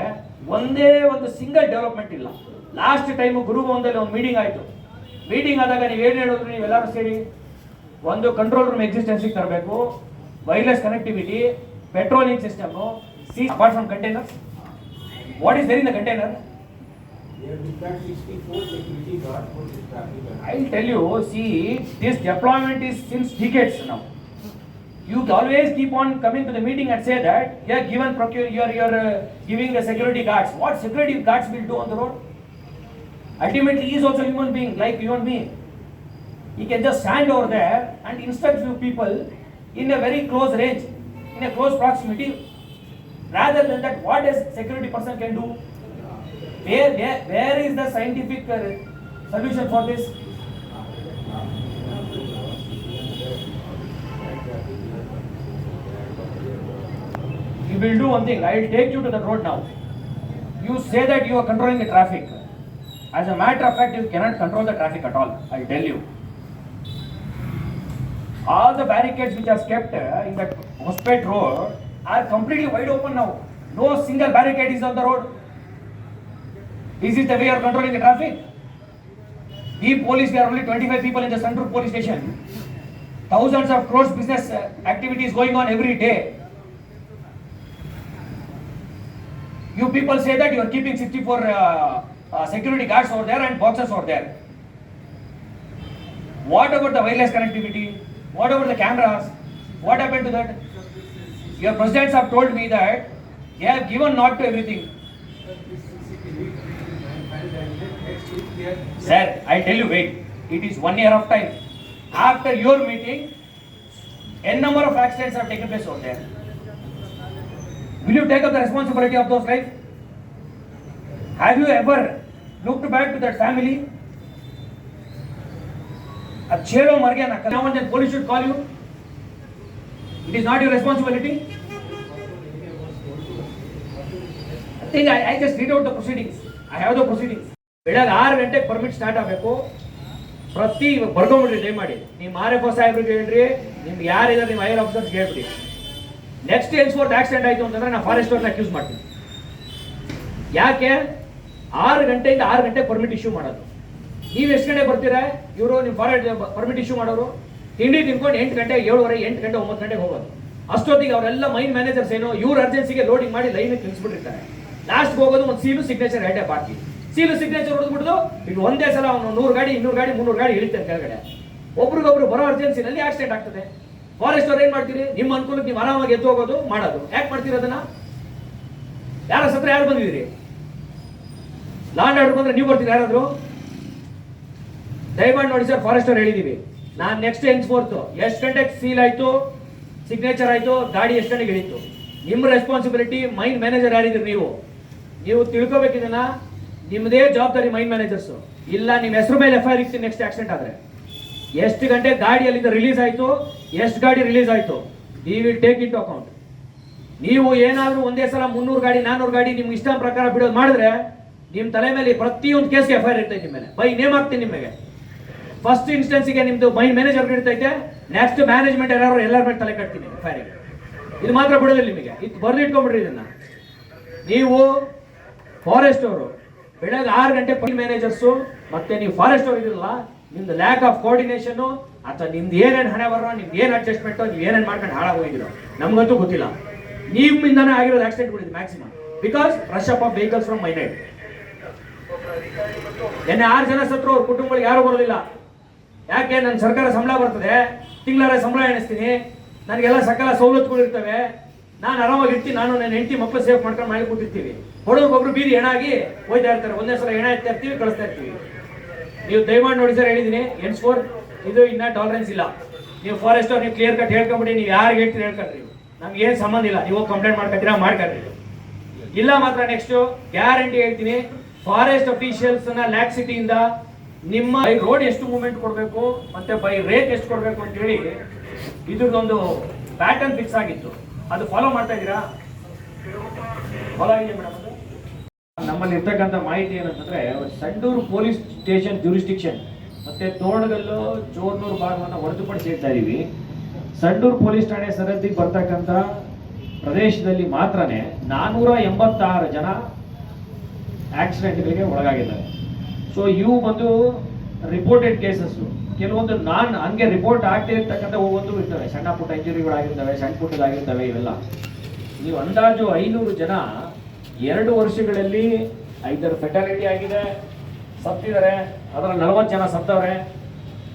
ಒಂದೇ ಒಂದು ಸಿಂಗಲ್ ಡೆವಲಪ್ಮೆಂಟ್ ಇಲ್ಲ. ಲಾಸ್ಟ್ ಟೈಮ್ ಗುರುಭವನದಲ್ಲಿ ಒಂದು ಮೀಟಿಂಗ್ ಆಯ್ತು. ಮೀಟಿಂಗ್ ಆದಾಗ ನೀವು ಏನು ಹೇಳಿದ್ರು ನೀವೆಲ್ಲರೂ ಸೇರಿ? ಒಂದು ಕಂಟ್ರೋಲ್ ರೂಮ್ ಎಕ್ಸಿಸ್ಟೆನ್ಸಿಗೆ ತರಬೇಕು. Wireless connectivity patrolling system see apart from container what is there in container I tell you see this deployment is since this ನಾವು you, always keep on coming to the meeting and say that you are given procure, you are, you are uh, giving the security guards. What security guards will do on the road? Ultimately, he is also human being like you and me. He can just stand over there and instruct few people in a very close range, in a close proximity. Rather than that, what a security person can do? Where, where, where is the scientific uh, solution for this? Will do one thing, I will take you to the road now. You say that you are controlling the traffic. As a matter of fact, you cannot control the traffic at all, I tell you. All the barricades which are kept uh, in that Hospet road are completely wide open now. No single barricade is on the road. Is it the way you are controlling the traffic? We police, we are only 25 people in the central police station. Thousands of crores business uh, activities going on every day. You people say that you are keeping 64 uh, uh, security guards over there and boxes over there. What about the wireless connectivity? What about the cameras? What happened to that? Your presidents have told me that they have given not to everything. Sir, I tell you, wait. It is one year of time. After your meeting, n number of accidents have taken place over there. Will you take up the responsibility of those lives? Have you ever looked back to that family? A chero mar now and then police should call you. It is not your responsibility. I I, I just read out the proceedings. I have the proceedings. ಬೆಳಗ್ಗೆ ಆರು ಗಂಟೆಗೆ permit start ಆಗಬೇಕು ಪ್ರತಿ ಬರ್ಕೊಂಬಿಡ್ರಿ ದಯಮಾಡಿ ನಿಮ್ಮ R F ಸಾಹೇಬ್ರಿಗೆ ಹೇಳ್ರಿ ನಿಮ್ಗೆ ಯಾರಿದ್ದಾರೆ ನಿಮ್ಮ ಐಆರ್ ಆಫೀಸರ್ಸ್ ಹೇಳ್ಬಿಡಿ ನೆಕ್ಸ್ಟ್ ಎನ್ಸ್ಫೋರ್ಟ್ ಆಕ್ಸಿಡೆಂಟ್ ಆಯ್ತು ಅಂತಂದ್ರೆ ನಾನು ಫಾರೆಸ್ಟ್ ಅವ್ರನ್ನ ಅಕ್ಯೂಸ್ ಮಾಡ್ತೀನಿ. ಯಾಕೆ? ಆರು ಗಂಟೆಯಿಂದ ಆರು ಗಂಟೆ ಪರ್ಮಿಟ್ ಇಶ್ಯೂ ಮಾಡೋದು. ನೀವು ಎಷ್ಟು ಗಂಟೆ ಬರ್ತೀರಾ? ಇವರು ನಿಮ್ಮ ಫಾರೆಸ್ಟ್ ಪರ್ಮಿಟ್ ಇಶ್ಯೂ ಮಾಡೋರು. ತಿಂಡಿ ತಿನ್ಕೊಂಡು ಎಂಟು ಗಂಟೆ, ಏಳುವರೆ, ಎಂಟು ಗಂಟೆ, ಒಂಬತ್ತು ಗಂಟೆಗೆ ಹೋಗೋದು. ಅಷ್ಟೊತ್ತಿಗೆ ಅವರೆಲ್ಲ ಮೈನ್ ಮ್ಯಾನೇಜರ್ಸ್ ಏನೋ? ಇವ್ರ ಅರ್ಜೆನ್ಸಿಗೆ ಲೋಡಿಂಗ್ ಮಾಡಿ ಲೈನ್ ತಿಳಿಸ್ಬಿಟ್ಟಿರ್ತಾರೆ ಲಾಸ್ಟ್ ಹೋಗೋದು ಒಂದು ಸೀಲು ಸಿಗ್ನೇಚರ್ ಎರಡೇ ಬಾಕಿ. ಸೀಲು ಸಿಗ್ನೇಚರ್ ಹೊಡೆದ್ಬಿಟ್ಟು ಇದು ಒಂದೇ ಸಲ ಅವನು ನೂರು ಗಾಡಿ, ಇನ್ನೂರು ಗಾಡಿ, ಮುನ್ನೂರು ಗಾಡಿ ಇಳಿತಾರೆ ಕೆಳಗಡೆ. ಒಬ್ರಿಗೊಬ್ರು ಬರೋ ಅರ್ಜೆನ್ಸಿನಲ್ಲಿ ಆಕ್ಸಿಡೆಂಟ್ ಆಗ್ತದೆ. ಫಾರೆಸ್ಟ್ ಅವ್ರು ಏನ್ ಮಾಡ್ತೀರಿ? ನಿಮ್ಮ ಅನುಕೂಲಕ್ಕೆ ನೀವು ಆರಾಮಾಗಿ ಎದ್ದು ಹೋಗೋದು, ಮಾಡೋದು. ಯಾಕೆ ಮಾಡ್ತೀರಿ ಅದನ್ನ? ಯಾರ ಸತ್ರ ಯಾರು ಬಂದಿದ್ದೀರಿ? ಲಾಂಡ್ ಆರ್ಡರ್ ಬಂದ್ರೆ ನೀವು ಬರ್ತೀರಿ ಯಾರಾದ್ರು? ದಯಮಾಡಿ ನೋಡಿ ಸರ್ ಫಾರೆಸ್ಟ್ ಅವ್ರು ಹೇಳಿದೀವಿ. ನಾನು ನೆಕ್ಸ್ಟ್ ಎನ್ ಫೋರ್ತ್ ಎಷ್ಟು ಗಂಟೆಗೆ ಸೀಲ್ ಆಯ್ತು ಸಿಗ್ನೇಚರ್ ಆಯ್ತು ಗಾಡಿ ಎಷ್ಟು ಗಂಟೆಗೆ ಇಳಿತು? ನಿಮ್ಮ ರೆಸ್ಪಾನ್ಸಿಬಿಲಿಟಿ ಮೈನ್ ಮ್ಯಾನೇಜರ್ ಯಾರಿದ್ದೀರಿ ನೀವು? ನೀವು ತಿಳ್ಕೊಬೇಕಿದನ್ನ ನಿಮ್ಮದೇ ಜವಾಬ್ದಾರಿ ಮೈನ್ ಮ್ಯಾನೇಜರ್ಸ್ ಇಲ್ಲ, ನಿಮ್ಮ ಹೆಸರು ಮೇಲೆ ಎಫ್ ಐ ನೆಕ್ಸ್ಟ್ ಆಕ್ಸಿಡೆಂಟ್ ಆದ್ರೆ. ಎಷ್ಟು ಗಂಟೆ ಗಾಡಿ ಅಲ್ಲಿಂದ ರಿಲೀಸ್ ಆಯ್ತು? ಎಷ್ಟು ಗಾಡಿ ರಿಲೀಸ್ ಆಯ್ತು? ಈ ವಿಲ್ ಟೇಕ್ ಇಟ್ ಅಕೌಂಟ್ ನೀವು ಏನಾದರೂ ಒಂದೇ ಸಲ ಮುನ್ನೂರು ಗಾಡಿ ನಾನ್ನೂರು ಗಾಡಿ ನಿಮ್ಗೆ ಇಷ್ಟ ಪ್ರಕಾರ ಬಿಡೋದು ಮಾಡಿದ್ರೆ ನಿಮ್ಮ ತಲೆ ಮೇಲೆ ಪ್ರತಿಯೊಂದು ಕೇಸ್ಗೆ ಎಫ್ ಐ ಆರ್ ಇರ್ತೈತೆ ನಿಮ್ಮ ಮೇಲೆ. ಬೈ ನೇಮ್ ಹಾಕ್ತೀನಿ ನಿಮಗೆ. ಫಸ್ಟ್ ಇನ್ಸ್ಟೆನ್ಸಿಗೆ ನಿಮ್ಮದು ಮೈ ಮ್ಯಾನೇಜರ್ ಇರ್ತೈತೆ. ನೆಕ್ಸ್ಟ್ ಮ್ಯಾನೇಜ್ಮೆಂಟ್ ಯಾರು ಎಲ್ಲರ ಮೇಲೆ ತಲೆ ಕಟ್ತೀನಿ ಎಫ್ ಐ ಇದು ಮಾತ್ರ ಬಿಡೋದಿಲ್ಲ ನಿಮಗೆ. ಇದು ಬರೆದು ಇಟ್ಕೊಂಡ್ಬಿಡ್ರಿ ಇದನ್ನ. ನೀವು ಫಾರೆಸ್ಟ್ ಅವರು, ಬೆಳಗ್ಗೆ ಆರು ಗಂಟೆ ಪೈನ್ ಮ್ಯಾನೇಜರ್ಸು ಮತ್ತೆ ನೀವು ಫಾರೆಸ್ಟ್ ಅವರು ಇದಿರಲ್ಲ ನಿಮ್ದು ಲ್ಯಾಕ್ ಆಫ್ ಕೋಆರ್ಡಿನೇಷನ್ ಅಥವಾ ನಿಮ್ದು ಏನೇನು ಹಣೆ ಬರೋ, ನಿಮ್ದು ಏನು ಅಡ್ಜಸ್ಟ್ಮೆಂಟು ನೀವು ಏನೇನು ಮಾಡ್ಕೊಂಡು ಹಾಳಾಗೋಗಿದ್ದೀರೋ ನಮಗಂತೂ ಗೊತ್ತಿಲ್ಲ. ನಿಮ್ಮಿಂದನೇ ಆಗಿರೋದು ಆಕ್ಸಿಡೆಂಟ್ಗಳಿದೆ maximum because rush up of vehicles from ಮೈನೈಡ್ ನಿನ್ನೆ ಆರು ಜನ ಸತ್ರು, ಅವ್ರ ಕುಟುಂಬಗಳಿಗೆ ಯಾರು ಬರೋದಿಲ್ಲ. ಯಾಕೆ? ನನ್ನ ಸರ್ಕಾರ ಸಂಬಳ ಬರ್ತದೆ. ತಿಂಗಳಾರ ಸಂಬಳ ಎಣಿಸ್ತೀನಿ. ನನಗೆಲ್ಲ ಸಕಲ ಸವಲತ್ತುಗಳು ಇರ್ತವೆ. ನಾನು ಆರಾಮಾಗಿ ಇರ್ತೀನಿ. ನಾನು ನನ್ನ ಹೆಂಡತಿ ಮಕ್ಕಳು ಸೇಫ್ ಮಾಡ್ಕೊಂಡು ಮಾಡಿ ಕೂತಿರ್ತೀವಿ. ಹೊಡೋರ್ಗೊಬ್ರು ಬೀದಿ ಹೆಣಾಗಿ ಹೋಯ್ತಾ ಇರ್ತಾರೆ. ಒಂದೇ ಸಲ ಹೆಣ ಎತ್ತಾ ಇರ್ತೀವಿ, ಕಳಿಸ್ತಾ ಇರ್ತೀವಿ. ನೀವು ದಯಮಾಡಿ ನೋಡಿ ಸರ್ ಹೇಳಿದ್ದೀನಿ ಎನ್ ಫೋರ್ ಇದು ಇನ್ನ ಟಾಲರೆನ್ಸ್ ಇಲ್ಲ. ನೀವು ಫಾರೆಸ್ಟ್ ಅವ್ರು ನೀವು ಕ್ಲಿಯರ್ ಕಟ್ ಹೇಳ್ಕೊಂಬಿಡಿ, ನೀವು ಯಾರಿಗೆ ಹೇಳ್ತೀರಿ ಹೇಳ್ಕೊಂಡ್ರಿ ನಮ್ಗೆ ಏನು ಸಂಬಂಧ ಇಲ್ಲ. ನೀವು ಕಂಪ್ಲೇಂಟ್ ಮಾಡ್ಕೊತೀರಾ, ಮಾಡ್ಕೊಳ್ರಿ. ಇಲ್ಲ ಮಾತ್ರ ನೆಕ್ಸ್ಟ್ ಗ್ಯಾರಂಟಿ ಹೇಳ್ತೀನಿ ಫಾರೆಸ್ಟ್ ಅಫಿಷಿಯಲ್ಸ್ನ ಲ್ಯಾಕ್ ಸಿಟಿಯಿಂದ ನಿಮ್ಮ ರೋಡ್ ಎಷ್ಟು ಮೂವ್ಮೆಂಟ್ ಕೊಡಬೇಕು, ಮತ್ತೆ ಬೈ ರೇಟ್ ಎಷ್ಟು ಕೊಡಬೇಕು ಅಂತ ಹೇಳಿ, ಇದ್ರದ್ದೊಂದು ಪ್ಯಾಟರ್ನ್ ಫಿಕ್ಸ್ ಆಗಿತ್ತು. ಅದು ಫಾಲೋ ಮಾಡ್ತಾ ಇದ್ದೀರಾ? ಫಾಲೋ ಆಗಿದೆ ಮೇಡಮ್ ನಮ್ಮಲ್ಲಿ ಇರ್ತಕ್ಕಂಥ ಮಾಹಿತಿ ಏನಂತಂದ್ರೆ ಸಂಡೂರು ಪೊಲೀಸ್ ಸ್ಟೇಷನ್ ಜ್ಯೂರಿಸ್ಟಿಕ್ಷನ್ ಮತ್ತೆ ತೋರಣಗಲ್ಲು ಚೋರ್ನೂರು ಭಾಗವನ್ನು ಹೊರತುಪಡಿಸಿ ಹೇಳ್ತಾ ಇದೀವಿ ಸಂಡೂರು ಪೊಲೀಸ್ ಠಾಣೆ ಸರಹದ್ದಿಗೆ ಬರ್ತಕ್ಕಂಥ ಪ್ರದೇಶದಲ್ಲಿ ಮಾತ್ರನೇ ನಾನೂರ ಎಂಬತ್ತಾರು ಜನ ಆಕ್ಸಿಡೆಂಟ್ಗಳಿಗೆ ಒಳಗಾಗಿದ್ದಾರೆ. ಸೊ ಇವು ಬಂದು ರಿಪೋರ್ಟೆಡ್ ಕೇಸಸ್ ಕೆಲವೊಂದು ನಾನ್ ಹಂಗೆ ರಿಪೋರ್ಟ್ ಆಗದೆ ಇರ್ತಕ್ಕಂಥ ಒಂದು ಇರ್ತವೆ. ಸಣ್ಣ ಪುಟ್ಟ ಇಂಜುರಿಗಳಾಗಿರ್ತವೆ ಸಣ್ಣ ಪುಟ್ಟದಾಗಿರ್ತವೆ ಇವೆಲ್ಲ. ನೀವು ಅಂದಾಜು ಐನೂರು ಜನ ಎರಡು ವರ್ಷಗಳಲ್ಲಿ ಐದರ ಫೆಟಾಲಿಟಿ ಆಗಿದೆ. ಸತ್ತಿದ್ದಾರೆ. ಅದರ ನಲವತ್ತು ಜನ ಸತ್ತವ್ರೆ.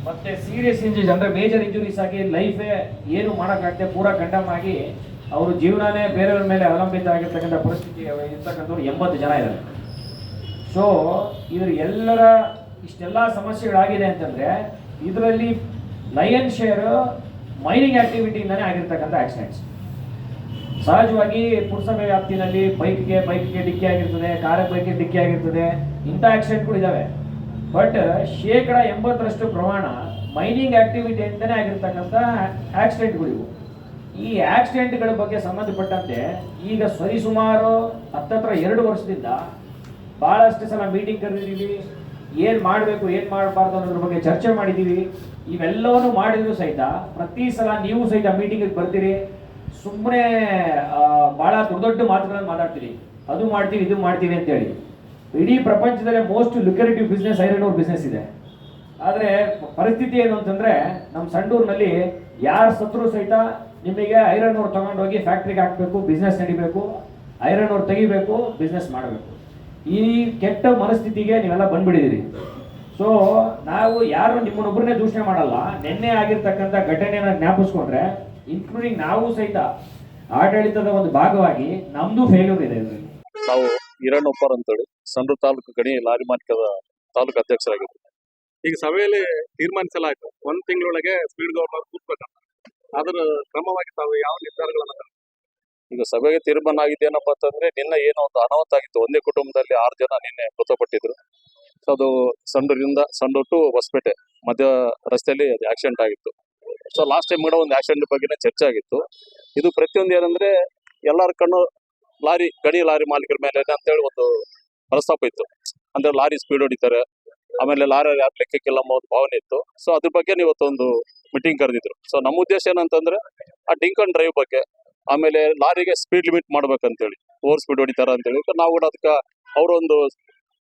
ಮತ್ತೆ ಸೀರಿಯಸ್ ಇಂಜುರೀಸ್ ಅಂದ್ರೆ ಮೇಜರ್ ಇಂಜುರೀಸ್ ಆಗಿ ಲೈಫೇ ಏನು ಮಾಡೋಕ್ಕಾಗದೆ ಪೂರಾ ಕಂಡಮ್ ಆಗಿ ಅವರು ಜೀವನನೇ ಬೇರೆಯವ್ರ ಮೇಲೆ ಅವಲಂಬಿತ ಆಗಿರ್ತಕ್ಕಂಥ ಪರಿಸ್ಥಿತಿ ಇರ್ತಕ್ಕಂಥವ್ರು ಎಂಬತ್ತು ಜನ ಇದ್ದಾರೆ. ಸೊ ಇದ್ರ ಎಲ್ಲರ ಇಷ್ಟೆಲ್ಲ ಸಮಸ್ಯೆಗಳಾಗಿದೆ ಅಂತಂದ್ರೆ ಇದರಲ್ಲಿ ಲಯನ್ ಶೇರ್ ಮೈನಿಂಗ್ ಆಕ್ಟಿವಿಟಿಯಿಂದನೇ ಆಗಿರ್ತಕ್ಕಂಥ ಆಕ್ಸಿಡೆಂಟ್ಸ್ ಸಹಜವಾಗಿ ಪುರಸಭೆ ವ್ಯಾಪ್ತಿನಲ್ಲಿ ಬೈಕ್ಗೆ ಬೈಕ್ಗೆ ಡಿಕ್ಕಿ ಆಗಿರ್ತದೆ ಕಾರ ಬೈಕ್ಗೆ ಡಿಕ್ಕಿ ಆಗಿರ್ತದೆ ಇಂಥ ಆಕ್ಸಿಡೆಂಟ್ಗಳು ಇದಾವೆ. ಬಟ್ ಶೇಕಡ ಎಂಬತ್ತರಷ್ಟು ಪ್ರಮಾಣ ಮೈನಿಂಗ್ ಆಕ್ಟಿವಿಟಿಯಿಂದನೇ ಆಗಿರ್ತಕ್ಕಂಥ ಆಕ್ಸಿಡೆಂಟ್ಗಳು ಇವು. ಈ ಆಕ್ಸಿಡೆಂಟ್ಗಳ ಬಗ್ಗೆ ಸಂಬಂಧಪಟ್ಟಂತೆ ಈಗ ಸರಿಸುಮಾರು ಹತ್ತತ್ರ ಎರಡು ವರ್ಷದಿಂದ ಬಹಳಷ್ಟು ಸಲ ಮೀಟಿಂಗ್ ಕರೆದಿದ್ದೀವಿ. ಏನು ಮಾಡಬೇಕು, ಏನು ಮಾಡಬಾರ್ದು ಅನ್ನೋದ್ರ ಬಗ್ಗೆ ಚರ್ಚೆ ಮಾಡಿದ್ದೀವಿ. ಇವೆಲ್ಲವನ್ನು ಮಾಡಿದ್ರು ಸಹಿತ ಪ್ರತಿ ಸಲ ನೀವು ಸಹಿತ ಮೀಟಿಂಗ್ ಬರ್ತೀರಿ. ಸುಮ್ಮನೆ ಭಾಳ ದೊಡ್ಡ ದೊಡ್ಡ ಮಾತುಗಳನ್ನು ಮಾತಾಡ್ತೀವಿ ಅದು ಮಾಡ್ತೀವಿ, ಇದು ಮಾಡ್ತೀವಿ ಅಂತೇಳಿ. ಇಡೀ ಪ್ರಪಂಚದಲ್ಲೇ most lucrative business iron ore business ಇದೆ. ಆದರೆ ಪರಿಸ್ಥಿತಿ ಏನು ಅಂತಂದ್ರೆ ನಮ್ಮ ಸಂಡೂರಿನಲ್ಲಿ ಯಾರು ಸತ್ರು ಸಹಿತ ನಿಮಗೆ ಐರನ್ ಅವ್ರು ತಗೊಂಡೋಗಿ ಫ್ಯಾಕ್ಟ್ರಿಗೆ ಹಾಕ್ಬೇಕು ಬಿಸ್ನೆಸ್ ನಡಿಬೇಕು ಐರನ್ ಅವ್ರು ತೆಗಿಬೇಕು ಬಿಸ್ನೆಸ್ ಮಾಡಬೇಕು. ಈ ಕೆಟ್ಟ ಮನಸ್ಥಿತಿಗೆ ನೀವೆಲ್ಲ ಬಂದ್ಬಿಟ್ಟಿದ್ದೀರಿ. ಸೊ ನಾವು ಯಾರು ನಿಮ್ಮನ್ನೊಬ್ಬರನ್ನೇ ದೂಷಣೆ ಮಾಡಲ್ಲ. ನಿನ್ನೆ ಆಗಿರ್ತಕ್ಕಂಥ ಘಟನೆಯನ್ನ ಜ್ಞಾಪಿಸ್ಕೊಂಡ್ರೆ ಇನ್ಕ್ಲೂಡಿಂಗ್ ನಾವು ಸಹಿತ ಆಡಳಿತದ ಒಂದು ಭಾಗವಾಗಿ ನಮ್ದು ಫೇಲ್ಯೂರ್ ಇದೆ ಇದರಲ್ಲಿ. ನಾವು ಈರಣ್ಣಪ್ಪರ್ ಅಂತೇಳಿ ಸಂದ್ರ ತಾಲೂಕು ಗಣಿ ಲಾರಿ ಮಾಲೀಕದ ತಾಲೂಕು ಅಧ್ಯಕ್ಷರಾಗಿದ್ದರು ಈಗ ಸಭೆಯಲ್ಲಿ ತೀರ್ಮಾನಿಸಲಾಯಿತು. ಒಂದ್ ತಿಂಗಳೊಳಗೆ ಸ್ಪೀಡ್ ಗವರ್ನರ್ ಕೂತ್ಬೇಕಂತ ಅದರ ಕ್ರಮವಾಗಿ ತಾವು ಯಾವ ನಿರ್ಧಾರಗಳನ್ನ ಈಗ ಸಭೆಗೆ ತೀರ್ಮಾನ ಆಗಿದೆ ಏನಪ್ಪಾ ಅಂತಂದ್ರೆ ನಿನ್ನೆ ಏನೋ ಒಂದು ಅನಾಹುತ ಆಗಿತ್ತು. ಒಂದೇ ಕುಟುಂಬದಲ್ಲಿ ಆರು ಜನ ನಿನ್ನೆ ಮೃತಪಟ್ಟಿದ್ರು. ಸೊ ಅದು ಸಂಡೂರಿಂದ ಸಂಡೂರು ಟು ಹೊಸಪೇಟೆ ಮಧ್ಯ ರಸ್ತೆಯಲ್ಲಿ ಅದು ಆಕ್ಸಿಡೆಂಟ್ ಆಗಿತ್ತು. ಸೊ ಲಾಸ್ಟ್ ಟೈಮ್ ಕೂಡ ಒಂದು ಆಕ್ಸಿಡೆಂಟ್ ಬಗ್ಗೆನೇ ಚರ್ಚೆ ಆಗಿತ್ತು. ಇದು ಪ್ರತಿಯೊಂದು ಏನಂದ್ರೆ, ಎಲ್ಲರ ಕಣ್ಣು ಲಾರಿ ಗಣಿ ಲಾರಿ ಮಾಲೀಕರ ಮೇಲೆ ಅಂತೇಳಿ ಒಂದು ಪ್ರಸ್ತಾಪ ಇತ್ತು. ಅಂದ್ರೆ ಲಾರಿ ಸ್ಪೀಡ್ ಹೊಡಿತಾರೆ, ಆಮೇಲೆ ಲಾರಿ ಯಾರು ಲೆಕ್ಕಕ್ಕಿಲ್ಲ ಅನ್ನೋ ಒಂದು ಭಾವನೆ ಇತ್ತು. ಸೊ ಅದ್ರ ಬಗ್ಗೆ ಇವತ್ತೊಂದು ಮೀಟಿಂಗ್ ಕರೆದಿದ್ರು. ಸೊ ನಮ್ಮ ಉದ್ದೇಶ ಏನಂತಂದ್ರೆ, ಆ ಡಿಂಕ್ ಅಂಡ್ ಡ್ರೈವ್ ಬಗ್ಗೆ, ಆಮೇಲೆ ಲಾರಿಗೆ ಸ್ಪೀಡ್ ಲಿಮಿಟ್ ಮಾಡ್ಬೇಕಂತೇಳಿ, ಓವರ್ ಸ್ಪೀಡ್ ಹೊಡಿತಾರ ಅಂತೇಳಿ. ನಾವು ಕೂಡ ಅದಕ್ಕೆ ಅವರೊಂದು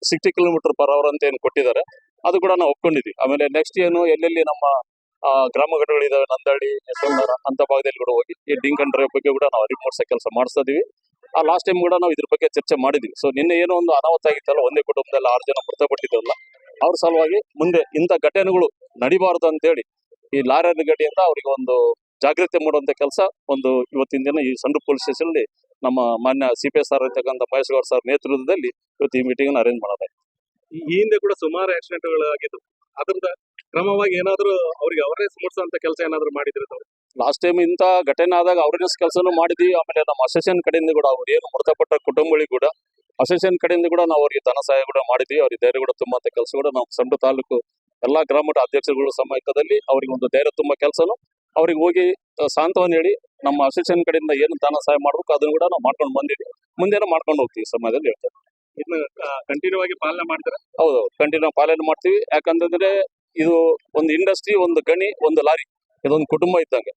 ಸಿಕ್ಸ್ಟಿ ಕಿಲೋಮೀಟರ್ ಪರ್ ಅವರ್ ಅಂತ ಏನು ಕೊಟ್ಟಿದ್ದಾರೆ. ಅದು ಕೂಡ ನಾವು ಒಪ್ಕೊಂಡಿದ್ವಿ ಆಮೇಲೆ ನೆಕ್ಸ್ಟ್ ಏನು, ಎಲ್ಲೆಲ್ಲಿ ನಮ್ಮ ಗ್ರಾಮ ಘಟಕಗಳಿದಾವೆ ನಂದಳ್ಳಿ ಯಶವಂತರ ಅಂತ ಭಾಗದಲ್ಲಿ ಕೂಡ ಹೋಗಿ ಈ ಅಂಡ್ ಬಗ್ಗೆ ಕೂಡ ನಾವು ಅರಿವು ಮೂಡಿಸೋ ಕೆಲಸ ಮಾಡಿಸ್ತಾ ಇದೀವಿ. ಆ ಲಾಸ್ಟ್ ಟೈಮ್ ಕೂಡ ನಾವು ಇದ್ರ ಬಗ್ಗೆ ಚರ್ಚೆ ಮಾಡಿದ್ವಿ. ಸೊ ನಿನ್ನೆ ಏನೋ ಒಂದು ಅನಾಹುತ ಆಗಿತ್ತಲ್ಲ ಒಂದೇ ಕುಟುಂಬದಲ್ಲಿ ಆರು ಜನ ಮೃತಪಟ್ಟಿದ್ದಲ್ಲ ಅವ್ರ ಸಲುವಾಗಿ ಮುಂದೆ ಇಂಥ ಘಟನೆಗಳು ನಡಿಬಾರದು ಅಂತೇಳಿ ಈ ಲಾರಿ ಗಡಿಯಿಂದ ಅವರಿಗೆ ಒಂದು ಜಾಗೃತಿ ಮೂಡುವಂತ ಕೆಲಸ ಒಂದು ಇವತ್ತಿನ ದಿನ ಈ ಸಂಡು ಪೊಲೀಸ್ ಸ್ಟೇಷನ್ ನಮ್ಮ ಮಾನ್ಯ ಸಿ ಪಿ ಎಸ್ ಆರ್ ಇರ್ತಕ್ಕಂಥ ಮಹೇಶ್ ಸರ್ ನೇತೃತ್ವದಲ್ಲಿ ಇವತ್ತು ಈ ಮೀಟಿಂಗ್ ಅರೇಂಜ್ ಮಾಡೋದಾಯ್ತು ಈ ಹಿಂದೆ ಕೂಡ ಸುಮಾರು ಆಕ್ಸಿಡೆಂಟ್ಗಳಾಗಿದ್ದು ಅದ್ರದ ಕ್ರಮವಾಗಿ ಏನಾದ್ರು ಅವ್ರಿಗೆ ಅವೇರ್ನೆಸ್ ಮೂಡಿಸುವಂತ ಕೆಲಸ ಏನಾದ್ರು ಮಾಡಿದ್ರೆ ತಾವು ಲಾಸ್ಟ್ ಟೈಮ್ ಇಂತ ಘಟನೆ ಆದಾಗ ಅವೇರ್ನೆಸ್ ಕೆಲಸನೂ ಮಾಡಿದ್ವಿ ಆಮೇಲೆ ನಮ್ಮ ಅಸೋಸಿಯೇಷನ್ ಕಡೆಯಿಂದ ಕೂಡ ಅವ್ರು ಏನು ಮೃತಪಟ್ಟ ಕುಟುಂಬಗಳಿಗೆ ಕೂಡ ಅಸೋಸಿಯೇಷನ್ ಕಡೆಯಿಂದ ಕೂಡ ನಾವು ಅವರಿಗೆ ಧನ ಸಹಾಯ ಕೂಡ ಮಾಡಿದ್ವಿ. ಅವ್ರಿಗೆ ಧೈರ್ಯ ಕೂಡ ತುಂಬುವಂತ ಕೆಲಸ ಕೂಡ ನಾವು ಸಂಡು ತಾಲೂಕು ಎಲ್ಲಾ ಗ್ರಾಮ ಮಟ್ಟ ಅಧ್ಯಕ್ಷರುಗಳ ಸಮೇತದಲ್ಲಿ ಅವರಿಗೆ ಒಂದು ಧೈರ್ಯ ತುಂಬ ಕೆಲಸನು ಅವ್ರಿಗೆ ಹೋಗಿ ಸಾಂತ್ವನ ಹೇಳಿ ನಮ್ಮ ಅಸೋಸಿಯೇಷನ್ ಕಡೆಯಿಂದ ಏನು ಧನ ಸಹಾಯ ಮಾಡಬೇಕು ಅದನ್ನು ಕೂಡ ನಾವು ಮಾಡ್ಕೊಂಡು ಬಂದಿದ್ವಿ. ಮುಂದೇನೋ ಮಾಡ್ಕೊಂಡು ಹೋಗ್ತೀವಿ ಸಮಯದಲ್ಲಿ ಹೇಳ್ತಾರೆ. ಇದನ್ನ ಕಂಟಿನ್ಯೂ ಆಗಿ ಪಾಲನೆ ಮಾಡ್ತಾರೆ? ಹೌದು ಕಂಟಿನ್ಯೂ ಪಾಲನೆ ಮಾಡ್ತೀವಿ. ಯಾಕಂತಂದ್ರೆ ಇದು ಒಂದು ಇಂಡಸ್ಟ್ರಿ ಒಂದು ಗಣಿ, ಒಂದು ಲಾರಿ, ಇದೊಂದು ಕುಟುಂಬ ಇದ್ದಂಗೆ.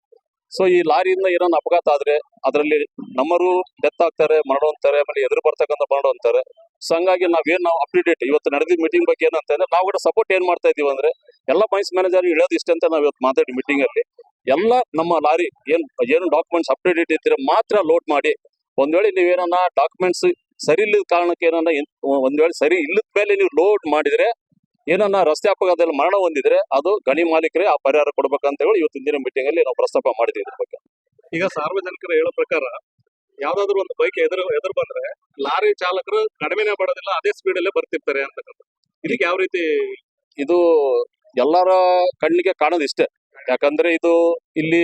ಸೊ ಈ ಲಾರಿಯಿಂದ ಏನೋ ಅಪಘಾತ ಆದ್ರೆ ಅದರಲ್ಲಿ ನಮ್ಮರು ಡೆತ್ ಆಗ್ತಾರೆ ಮರಣ ಅಂತಾರೆ, ಆಮೇಲೆ ಎದುರು ಬರ್ತಕ್ಕಂಥ ಮರಣ ಅಂತಾರೆ. ಸೊ ಹಂಗಾಗಿ ನಾವೇನು ನಾವು ಅಪ್ ಟು ಡೇಟ್ ಇವತ್ತು ನಡೆದಿದ್ದ ಮೀಟಿಂಗ್ ಬಗ್ಗೆ ಏನಂತಂದ್ರೆ ನಾವು ಕೂಡ ಸಪೋರ್ಟ್ ಏನ್ ಮಾಡ್ತಾ ಇದೀವಿ ಅಂದ್ರೆ, ಎಲ್ಲ ಮೈನ್ಸ್ ಮ್ಯಾನೇಜರ್ ಹೇಳೋದು ಇಷ್ಟ ಅಂತ ನಾವು ಇವತ್ತು ಮಾತಾಡಿ ಮೀಟಿಂಗ್ ಅಲ್ಲಿ. ಎಲ್ಲ ನಮ್ಮ ಲಾರಿ ಏನ್, ಏನು ಡಾಕ್ಯುಮೆಂಟ್ಸ್ ಅಪ್ ಟು ಡೇಟ್ ಇದ್ರೆ ಮಾತ್ರ ಲೋಡ್ ಮಾಡಿ, ಒಂದ್ ವೇಳೆ ನೀವೇನ ಡಾಕ್ಯುಮೆಂಟ್ಸ್ ಸರಿ ಇಲ್ಲದ ಕಾರಣಕ್ಕೆ ಏನನ್ನ ಒಂದ್ ವೇಳೆ ಸರಿ ಇಲ್ಲದ ಮೇಲೆ ನೀವು ಲೋಡ್ ಮಾಡಿದ್ರೆ ಏನನ್ನ ರಸ್ತೆ ಅಪಘಾತದಲ್ಲಿ ಮರಣ ಹೊಂದಿದ್ರೆ ಅದು ಗಣಿ ಮಾಲೀಕರೇ ಆ ಪರಿಹಾರ ಕೊಡ್ಬೇಕಂತ ಹೇಳಿ ಇವತ್ತು ದಿನ ಮೀಟಿಂಗ್ ಅಲ್ಲಿ ನಾವು ಪ್ರಸ್ತಾಪ ಮಾಡಿದ್ವಿ ಇದ್ರ ಬಗ್ಗೆ. ಈಗ ಸಾರ್ವಜನಿಕರು ಹೇಳೋ ಪ್ರಕಾರ ಯಾವ್ದಾದ್ರು ಒಂದು ಬೈಕ್ ಎದುರು ಎದುರು ಬಂದ್ರೆ ಲಾರಿ ಚಾಲಕರು ಕಡಿಮೆನೆ ಬರೋದಿಲ್ಲ ಅದೇ ಸ್ಪೀಡ್ ಅಲ್ಲೇ ಬರ್ತಿರ್ತಾರೆ ಅಂತಕ್ಕಂಥ ಇದಕ್ಕೆ ಯಾವ ರೀತಿ ಇದು ಎಲ್ಲರ ಕಣ್ಣಿಗೆ ಕಾಣೋದು ಇಷ್ಟೇ. ಯಾಕಂದ್ರೆ ಇದು ಇಲ್ಲಿ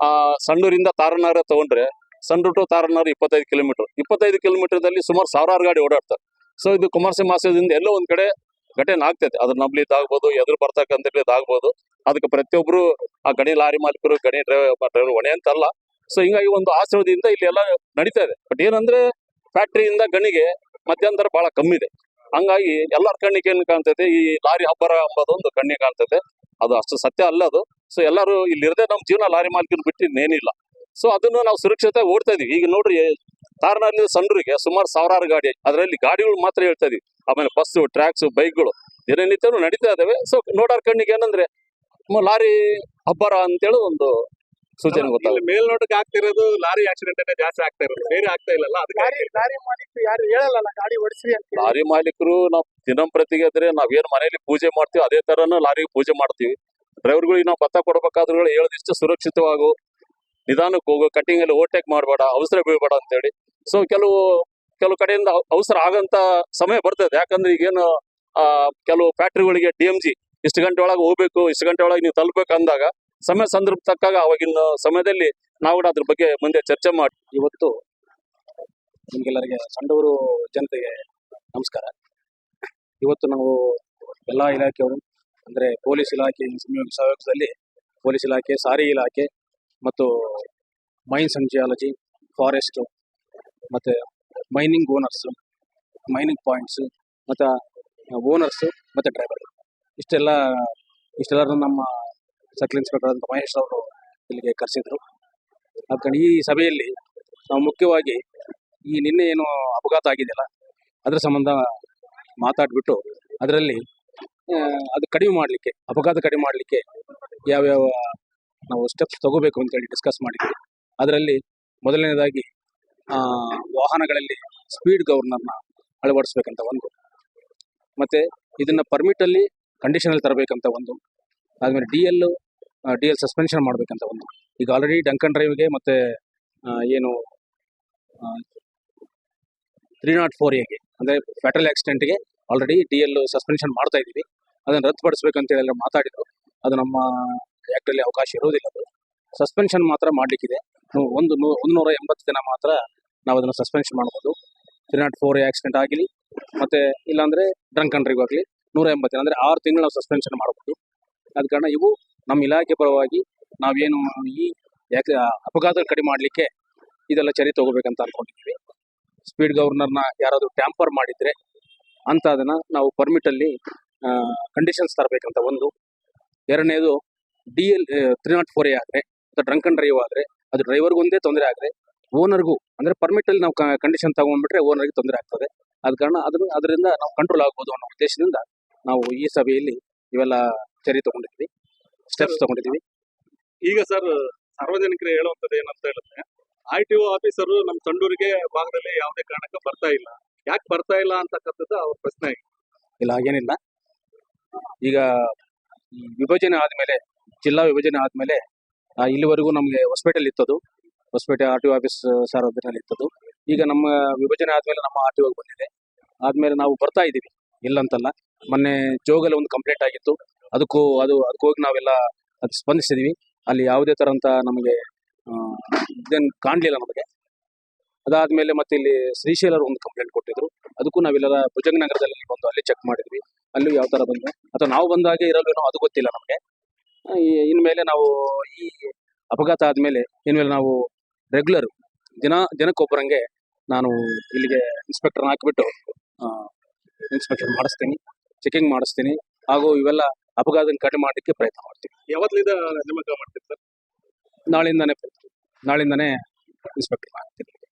ಆ ಸಣ್ಣೂರಿಂದ ತಾರನಾರ ತಗೊಂಡ್ರೆ ಸಣ್ಣ ಟು ತಾರನಾರ ಇಪ್ಪತ್ತೈದು ಕಿಲೋಮೀಟರ್ ಇಪ್ಪತ್ತೈದು ಕಿಲೋಮೀಟರ್ ದಲ್ಲಿ ಸುಮಾರು ಸಾವಿರಾರು ಗಾಡಿ ಓಡಾಡ್ತಾರೆ. ಸೊ ಇದು ಕುಮಾರಸಿ ಮಾಸದಿಂದ ಎಲ್ಲೋ ಒಂದ್ ಕಡೆ ಘಟನೆ ಆಗ್ತೈತೆ. ಅದ್ರ ನಂಬಲಿ ಆಗ್ಬೋದು ಎದುರು ಬರ್ತಕ್ಕಂಥ ಅದಕ್ಕೆ ಪ್ರತಿಯೊಬ್ರು ಆ ಗಣಿ ಲಾರಿ ಮಾಲೀಕರು, ಗಣಿ ಡ್ರೈವರ್ ಹೊಣೆ ಅಂತಲ್ಲ. ಸೊ ಹಿಂಗಾಗಿ ಒಂದು ಆಶ್ರಯದಿಂದ ಇಲ್ಲಿ ಎಲ್ಲ ನಡೀತಾ ಇದೆ. ಬಟ್ ಏನಂದ್ರೆ, ಫ್ಯಾಕ್ಟ್ರಿಯಿಂದ ಗಣಿಗೆ ಮಧ್ಯಂತರ ಬಹಳ ಕಮ್ಮಿ ಇದೆ. ಹಂಗಾಗಿ ಎಲ್ಲರ ಕಣ್ಣಿಗೆ ಏನ್ ಕಾಣ್ತೈತೆ, ಈ ಲಾರಿ ಹಬ್ಬರ ಎಂಬುದೊಂದು ಕಣ್ಣಿಗೆ ಕಾಣ್ತೈತೆ. ಅದು ಅಷ್ಟು ಸತ್ಯ ಅಲ್ಲ ಅದು. ಸೊ ಎಲ್ಲರೂ ಇಲ್ಲಿ ಇರದೆ ನಮ್ಮ ಜೀವನ ಲಾರಿ ಮಾಲೀಕರು ಬಿಟ್ಟು ಇನ್ನೇನಿಲ್ಲ ಸೊ ಅದನ್ನು ನಾವು ಸುರಕ್ಷತೆ ಓಡ್ತಾ ಇದೀವಿ. ಈಗ ನೋಡ್ರಿ ತಾರನಲ್ಲಿ ಸಣ್ಣರಿಗೆ ಸುಮಾರು ಸಾವಿರಾರು ಗಾಡಿ ಅದರಲ್ಲಿ ಗಾಡಿಗಳು ಮಾತ್ರ ಹೇಳ್ತಾ ಇದೀವಿ. ಆಮೇಲೆ ಬಸ್ಸು ಟ್ರ್ಯಾಕ್ಸ್ ಬೈಕ್ಗಳು ದಿನನಿತ್ಯನೂ ನಡೀತಾ ಇದಾವೆ. ಸೊ ನೋಡಾರ್ ಕಣ್ಣಿಗೆ ಏನಂದ್ರೆ ಲಾರಿ ಅಂತ ಅಂತೇಳಿ ಒಂದು ಸೂಚನೆ ಗೊತ್ತಿಲ್ಲ ಗೊತ್ತಾಗುತ್ತೆ ಮೇಲ್ನೋಟಕ್ಕೆ ಆಗ್ತಿರೋದು ಲಾರಿ ಆಕ್ಸಿಡೆಂಟ್ ಜಾಸ್ತಿ ಆಗ್ತಾ ಇರೋದು. ಬೇರೆ ಆಗ್ತಾ ಇಲ್ಲ ಅದಕ್ಕೆ? ಗಾಡಿ ಗಾಡಿ ಮಾಲೀಕರು ಯಾರು ಹೇಳಲ್ಲ ಗಾಡಿ ಓಡಿಸಿ ಅಂತ ಲಾರಿ ಮಾಲೀಕರು ನಾವು ದಿನಂಪ್ರತಿಗೆ ಆದ್ರೆ ನಾವ್ ಏನ್ ಮನೆಯಲ್ಲಿ ಪೂಜೆ ಮಾಡ್ತೀವಿ ಅದೇ ತರನ ಲಾರಿಗೆ ಪೂಜೆ ಮಾಡ್ತೀವಿ. ಡ್ರೈವರ್ಗಳಿಗೆ ನಾವು ಭತ್ತ ಕೊಡ್ಬೇಕಾದ್ರೂ ಹೇಳದಿಷ್ಟು ಸುರಕ್ಷಿತವಾಗು ನಿಧಾನಕ್ಕೆ ಹೋಗು ಕಟ್ಟಿಂಗ್ ಅಲ್ಲಿ ಓವರ್ಟೇಕ್ ಮಾಡಬೇಡ, ಅವಸರ ಬೀಳ್ಬೇಡ ಅಂತೇಳಿ. ಸೊ ಕೆಲವು ಕೆಲವು ಕಡೆಯಿಂದ ಅವ- ಅವಸರ ಆಗಂತ ಸಮಯ ಬರ್ತದೆ. ಯಾಕಂದ್ರೆ ಈಗೇನು ಕೆಲವು ಫ್ಯಾಕ್ಟ್ರಿಗಳಿಗೆ ಡಿ ಎಂ ಜಿ ಇಷ್ಟು ಗಂಟೆ ಒಳಗೆ ಹೋಗ್ಬೇಕು, ಇಷ್ಟು ಗಂಟೆ ಒಳಗೆ ನೀವು ತಲುಪಬೇಕು ಅಂದಾಗ, ಸಮಯ ಸಂದರ್ಭ ತಕ್ಕಾಗ ಅವಾಗಿನ ಸಮಯದಲ್ಲಿ ನಾವು ಕೂಡ ಅದ್ರ ಬಗ್ಗೆ ಮುಂದೆ ಚರ್ಚೆ ಮಾಡಿ, ಇವತ್ತು ನಿಮಗೆಲ್ಲರಿಗೆ ಸಂಡೂರು ಜನತೆಗೆ ನಮಸ್ಕಾರ. ಇವತ್ತು ನಾವು ಎಲ್ಲ ಇಲಾಖೆಯವರು, ಅಂದರೆ ಪೊಲೀಸ್ ಇಲಾಖೆ ಸಹಯೋಗದಲ್ಲಿ ಪೊಲೀಸ್ ಇಲಾಖೆ, ಸಾರಿಗೆ ಇಲಾಖೆ ಮತ್ತು ಮೈನ್ಸ್ ಅಂಡ್ ಜಿಯಾಲಜಿ ಫಾರೆಸ್ಟು ಮತ್ತು ಮೈನಿಂಗ್ ಓನರ್ಸು ಮೈನಿಂಗ್ ಪಾಯಿಂಟ್ಸು ಮತ್ತು ಓನರ್ಸು ಮತ್ತು ಡ್ರೈವರ್ ಇಷ್ಟೆಲ್ಲ ಇಷ್ಟೆಲ್ಲರೂ ನಮ್ಮ ಸರ್ಕಲ್ ಇನ್ಸ್ಪೆಕ್ಟರ್ ಅಂತ ಮಹೇಶ್ ಅವರು ಇಲ್ಲಿಗೆ ಕರೆಸಿದ್ರು. ಅದಕ್ಕೆ ಈ ಸಭೆಯಲ್ಲಿ ನಾವು ಮುಖ್ಯವಾಗಿ ಈ ನಿನ್ನೆ ಏನು ಅಪಘಾತ ಆಗಿದೆಯಲ್ಲ, ಅದರ ಸಂಬಂಧ ಮಾತಾಡಿಬಿಟ್ಟು ಅದರಲ್ಲಿ ಅದು ಕಡಿಮೆ ಮಾಡಲಿಕ್ಕೆ, ಅಪಘಾತ ಕಡಿಮೆ ಮಾಡಲಿಕ್ಕೆ ಯಾವ್ಯಾವ ನಾವು ಸ್ಟೆಪ್ಸ್ ತಗೋಬೇಕು ಅಂತ ಹೇಳಿ ಡಿಸ್ಕಸ್ ಮಾಡಿದ್ವಿ. ಅದರಲ್ಲಿ ಮೊದಲನೇದಾಗಿ ವಾಹನಗಳಲ್ಲಿ ಸ್ಪೀಡ್ ಗವರ್ನರ್ನ ಅಳವಡಿಸ್ಬೇಕಂತ ಒಂದು. ಮತ್ತೆ ಇದನ್ನ ಪರ್ಮಿಟಲ್ಲಿ ಕಂಡೀಷನಲ್ಲಿ ತರಬೇಕಂತ ಒಂದು. ಆದಮೇಲೆ D L D L suspension ಮಾಡಬೇಕಂತ ಒಂದು. ಈಗ ಆಲ್ರೆಡಿ ಡಂಕನ್ ಡ್ರೈವ್ಗೆ ಮತ್ತೆ ಏನು ತ್ರೀ ನಾಟ್ ಫೋರ್ ಎಗೆ ಅಂದರೆ ಫ್ಯಾಟಲ್ ಆಕ್ಸಿಡೆಂಟ್ಗೆ ಆಲ್ರೆಡಿ ಡಿ ಎಲ್ ಸಸ್ಪೆನ್ಷನ್ ಮಾಡ್ತಾ ಇದ್ದೀವಿ. ಅದನ್ನು ರದ್ದುಪಡಿಸ್ಬೇಕಂತೇಳಿ ಮಾತಾಡಿದ್ರು. ಅದು ನಮ್ಮ ಆ್ಯಕ್ಟಲ್ಲಿ ಅವಕಾಶ ಇರೋದಿಲ್ಲ ಅದು. ಸಸ್ಪೆನ್ಷನ್ ಮಾತ್ರ ಮಾಡಲಿಕ್ಕಿದೆ. ಒಂದು ನೂ ಒಂದು ನೂರ ಎಂಬತ್ತು ದಿನ ಮಾತ್ರ ನಾವು ಅದನ್ನು ಸಸ್ಪೆನ್ಷನ್ ಮಾಡ್ಬೋದು. ತ್ರೀ ನಾಟ್ ಫೋರ್ ಆಕ್ಸಿಡೆಂಟ್ ಆಗಲಿ, ಮತ್ತೆ ಇಲ್ಲಾಂದರೆ ಡ್ರಂಕ್ ಕಂಟ್ರಿಗೂ ಆಗಲಿ, ನೂರ ಎಂಬತ್ತು ದಿನ, ಅಂದರೆ ಆರು ತಿಂಗಳು ನಾವು ಸಸ್ಪೆನ್ಷನ್ ಮಾಡ್ಬೋದು. ಆದ ಕಾರಣ ಇವು ನಮ್ಮ ಇಲಾಖೆ ಪರವಾಗಿ ನಾವೇನು ಈ ಯಾಕೆ ಅಪಘಾತ ಕಡಿಮೆ ಮಾಡಲಿಕ್ಕೆ ಇದೆಲ್ಲ ಚರಿ ತಗೋಬೇಕಂತ ಅಂದ್ಕೊಂಡಿದ್ವಿ ಸ್ಪೀಡ್ ಗವರ್ನರ್ನ ಯಾರಾದರೂ ಟ್ಯಾಂಪರ್ ಮಾಡಿದ್ರೆ ಅಂತ ಅದನ್ನ ನಾವು ಪರ್ಮಿಟ್ ಅಲ್ಲಿ ಕಂಡೀಷನ್ಸ್ ತರಬೇಕಂತ ಒಂದು. ಎರಡನೇದು D L three not four A ಆದರೆ ಅಥವಾ ಡ್ರಂಕ್ ಅಂಡ್ ಡ್ರೈವ್ ಆದರೆ ಅದು ಡ್ರೈವರ್ಗೂ ಒಂದೇ ತೊಂದರೆ ಆದರೆ ಓನರ್ಗೂ ಅಂದರೆ ಪರ್ಮಿಟಲ್ಲಿ ನಾವು ಕಂಡೀಷನ್ ತಗೊಂಡ್ಬಿಟ್ರೆ ಓನರ್ಗೆ ತೊಂದರೆ ಆಗ್ತದೆ. ಆದ ಕಾರಣ ಅದನ್ನು ಅದರಿಂದ ನಾವು ಕಂಟ್ರೋಲ್ ಆಗ್ಬೋದು ಅನ್ನೋ ಉದ್ದೇಶದಿಂದ ನಾವು ಈ ಸಭೆಯಲ್ಲಿ ಇವೆಲ್ಲ ಚರಿ ತಗೊಂಡಿದ್ವಿ ಸ್ಟೆಪ್ಸ್ ತೊಗೊಂಡಿದ್ದೀವಿ. ಈಗ ಸರ್ ಸಾರ್ವಜನಿಕರು ಹೇಳುವಂಥದ್ದು ಏನಂತ ಹೇಳಿದ್ರೆ ಐ ಟಿ ಒ ಆಫೀಸರು ನಮ್ಮ ತಂಡೂರಿಗೆ ಭಾಗದಲ್ಲಿ ಯಾವುದೇ ಕಾರಣಕ್ಕೆ ಬರ್ತಾ ಇಲ್ಲ. ಯಾಕೆ ಬರ್ತಾ ಇಲ್ಲ ಅಂತಕ್ಕಂಥದ್ದು ಅವ್ರ ಪ್ರಶ್ನೆ. ಇಲ್ಲ ಹಾಗೇನಿಲ್ಲ. ಈಗ ವಿಭಜನೆ ಆದಮೇಲೆ ಜಿಲ್ಲಾ ವಿಭಜನೆ ಆದಮೇಲೆ ಇಲ್ಲಿವರೆಗೂ ನಮಗೆ ಹೊಸಪೇಟೆಯಲ್ಲಿ ಇತ್ತದು. Hosapete R T office office ಅದ್ರಲ್ಲಿ ಇತ್ತದು. ಈಗ ನಮ್ಮ ವಿಭಜನೆ ಆದಮೇಲೆ ನಮ್ಮ ಆರ್ ಟಿ ಬಂದಿದೆ. ಆದಮೇಲೆ ನಾವು ಬರ್ತಾ ಇದ್ದೀವಿ. ಇಲ್ಲಂತಲ್ಲ, ಮೊನ್ನೆ ಜೋಗಲ್ಲಿ ಒಂದು ಕಂಪ್ಲೇಂಟ್ ಆಗಿತ್ತು. ಅದಕ್ಕೂ, ಅದು, ಅದಕ್ಕೆ ಹೋಗಿ ನಾವೆಲ್ಲ ಅದು ಸ್ಪಂದಿಸಿದ್ವಿ. ಅಲ್ಲಿ ಯಾವುದೇ ಥರಂತ ನಮಗೆ ಇದೇನು ಕಾಣಲಿಲ್ಲ ನಮಗೆ. ಅದಾದ್ಮೇಲೆ ಮತ್ತೆ ಇಲ್ಲಿ ಶ್ರೀಶೈಲರು ಒಂದು ಕಂಪ್ಲೇಂಟ್ ಕೊಟ್ಟಿದ್ರು. ಅದಕ್ಕೂ ನಾವೆಲ್ಲ ಭುಜಂಗ ನಗರದಲ್ಲಿ ಬಂದು ಅಲ್ಲಿ ಚೆಕ್ ಮಾಡಿದ್ವಿ. ಅಲ್ಲೂ ಯಾವ ತರ ಬಂದ್ವಿ. ಅಥವಾ ನಾವು ಬಂದಾಗೆ ಇರಲ್ವೇನೋ ಅದು ಗೊತ್ತಿಲ್ಲ ನಮಗೆ. ಇನ್ಮೇಲೆ ನಾವು ಈ ಅಪಘಾತ ಆದ್ಮೇಲೆ ಇನ್ಮೇಲೆ ನಾವು ರೆಗ್ಯುಲರ್ ದಿನ ದಿನಕ್ಕೊಬ್ಬರಂಗೆ ನಾನು ಇಲ್ಲಿಗೆ ಇನ್ಸ್ಪೆಕ್ಟರ್ ಹಾಕಿಬಿಟ್ಟು ಇನ್ಸ್ಪೆಕ್ಷನ್ ಮಾಡಿಸ್ತೀನಿ ಚೆಕಿಂಗ್ ಮಾಡಿಸ್ತೀನಿ. ಹಾಗೂ ಇವೆಲ್ಲ ಅಪಘಾತ ಕಡಿಮೆ ಮಾಡಲಿಕ್ಕೆ ಪ್ರಯತ್ನ ಮಾಡ್ತೀನಿ. ಯಾವತ್ತಿಂದ ನೇಮಕ ಮಾಡ್ತೀನಿ ಸರ್ ನಾಳಿಂದಾನೇ ನಾಳಿಂದಾನೇ ಇನ್ಸ್ಪೆಕ್ಟರ್ ಆಗ್ತೀನಿ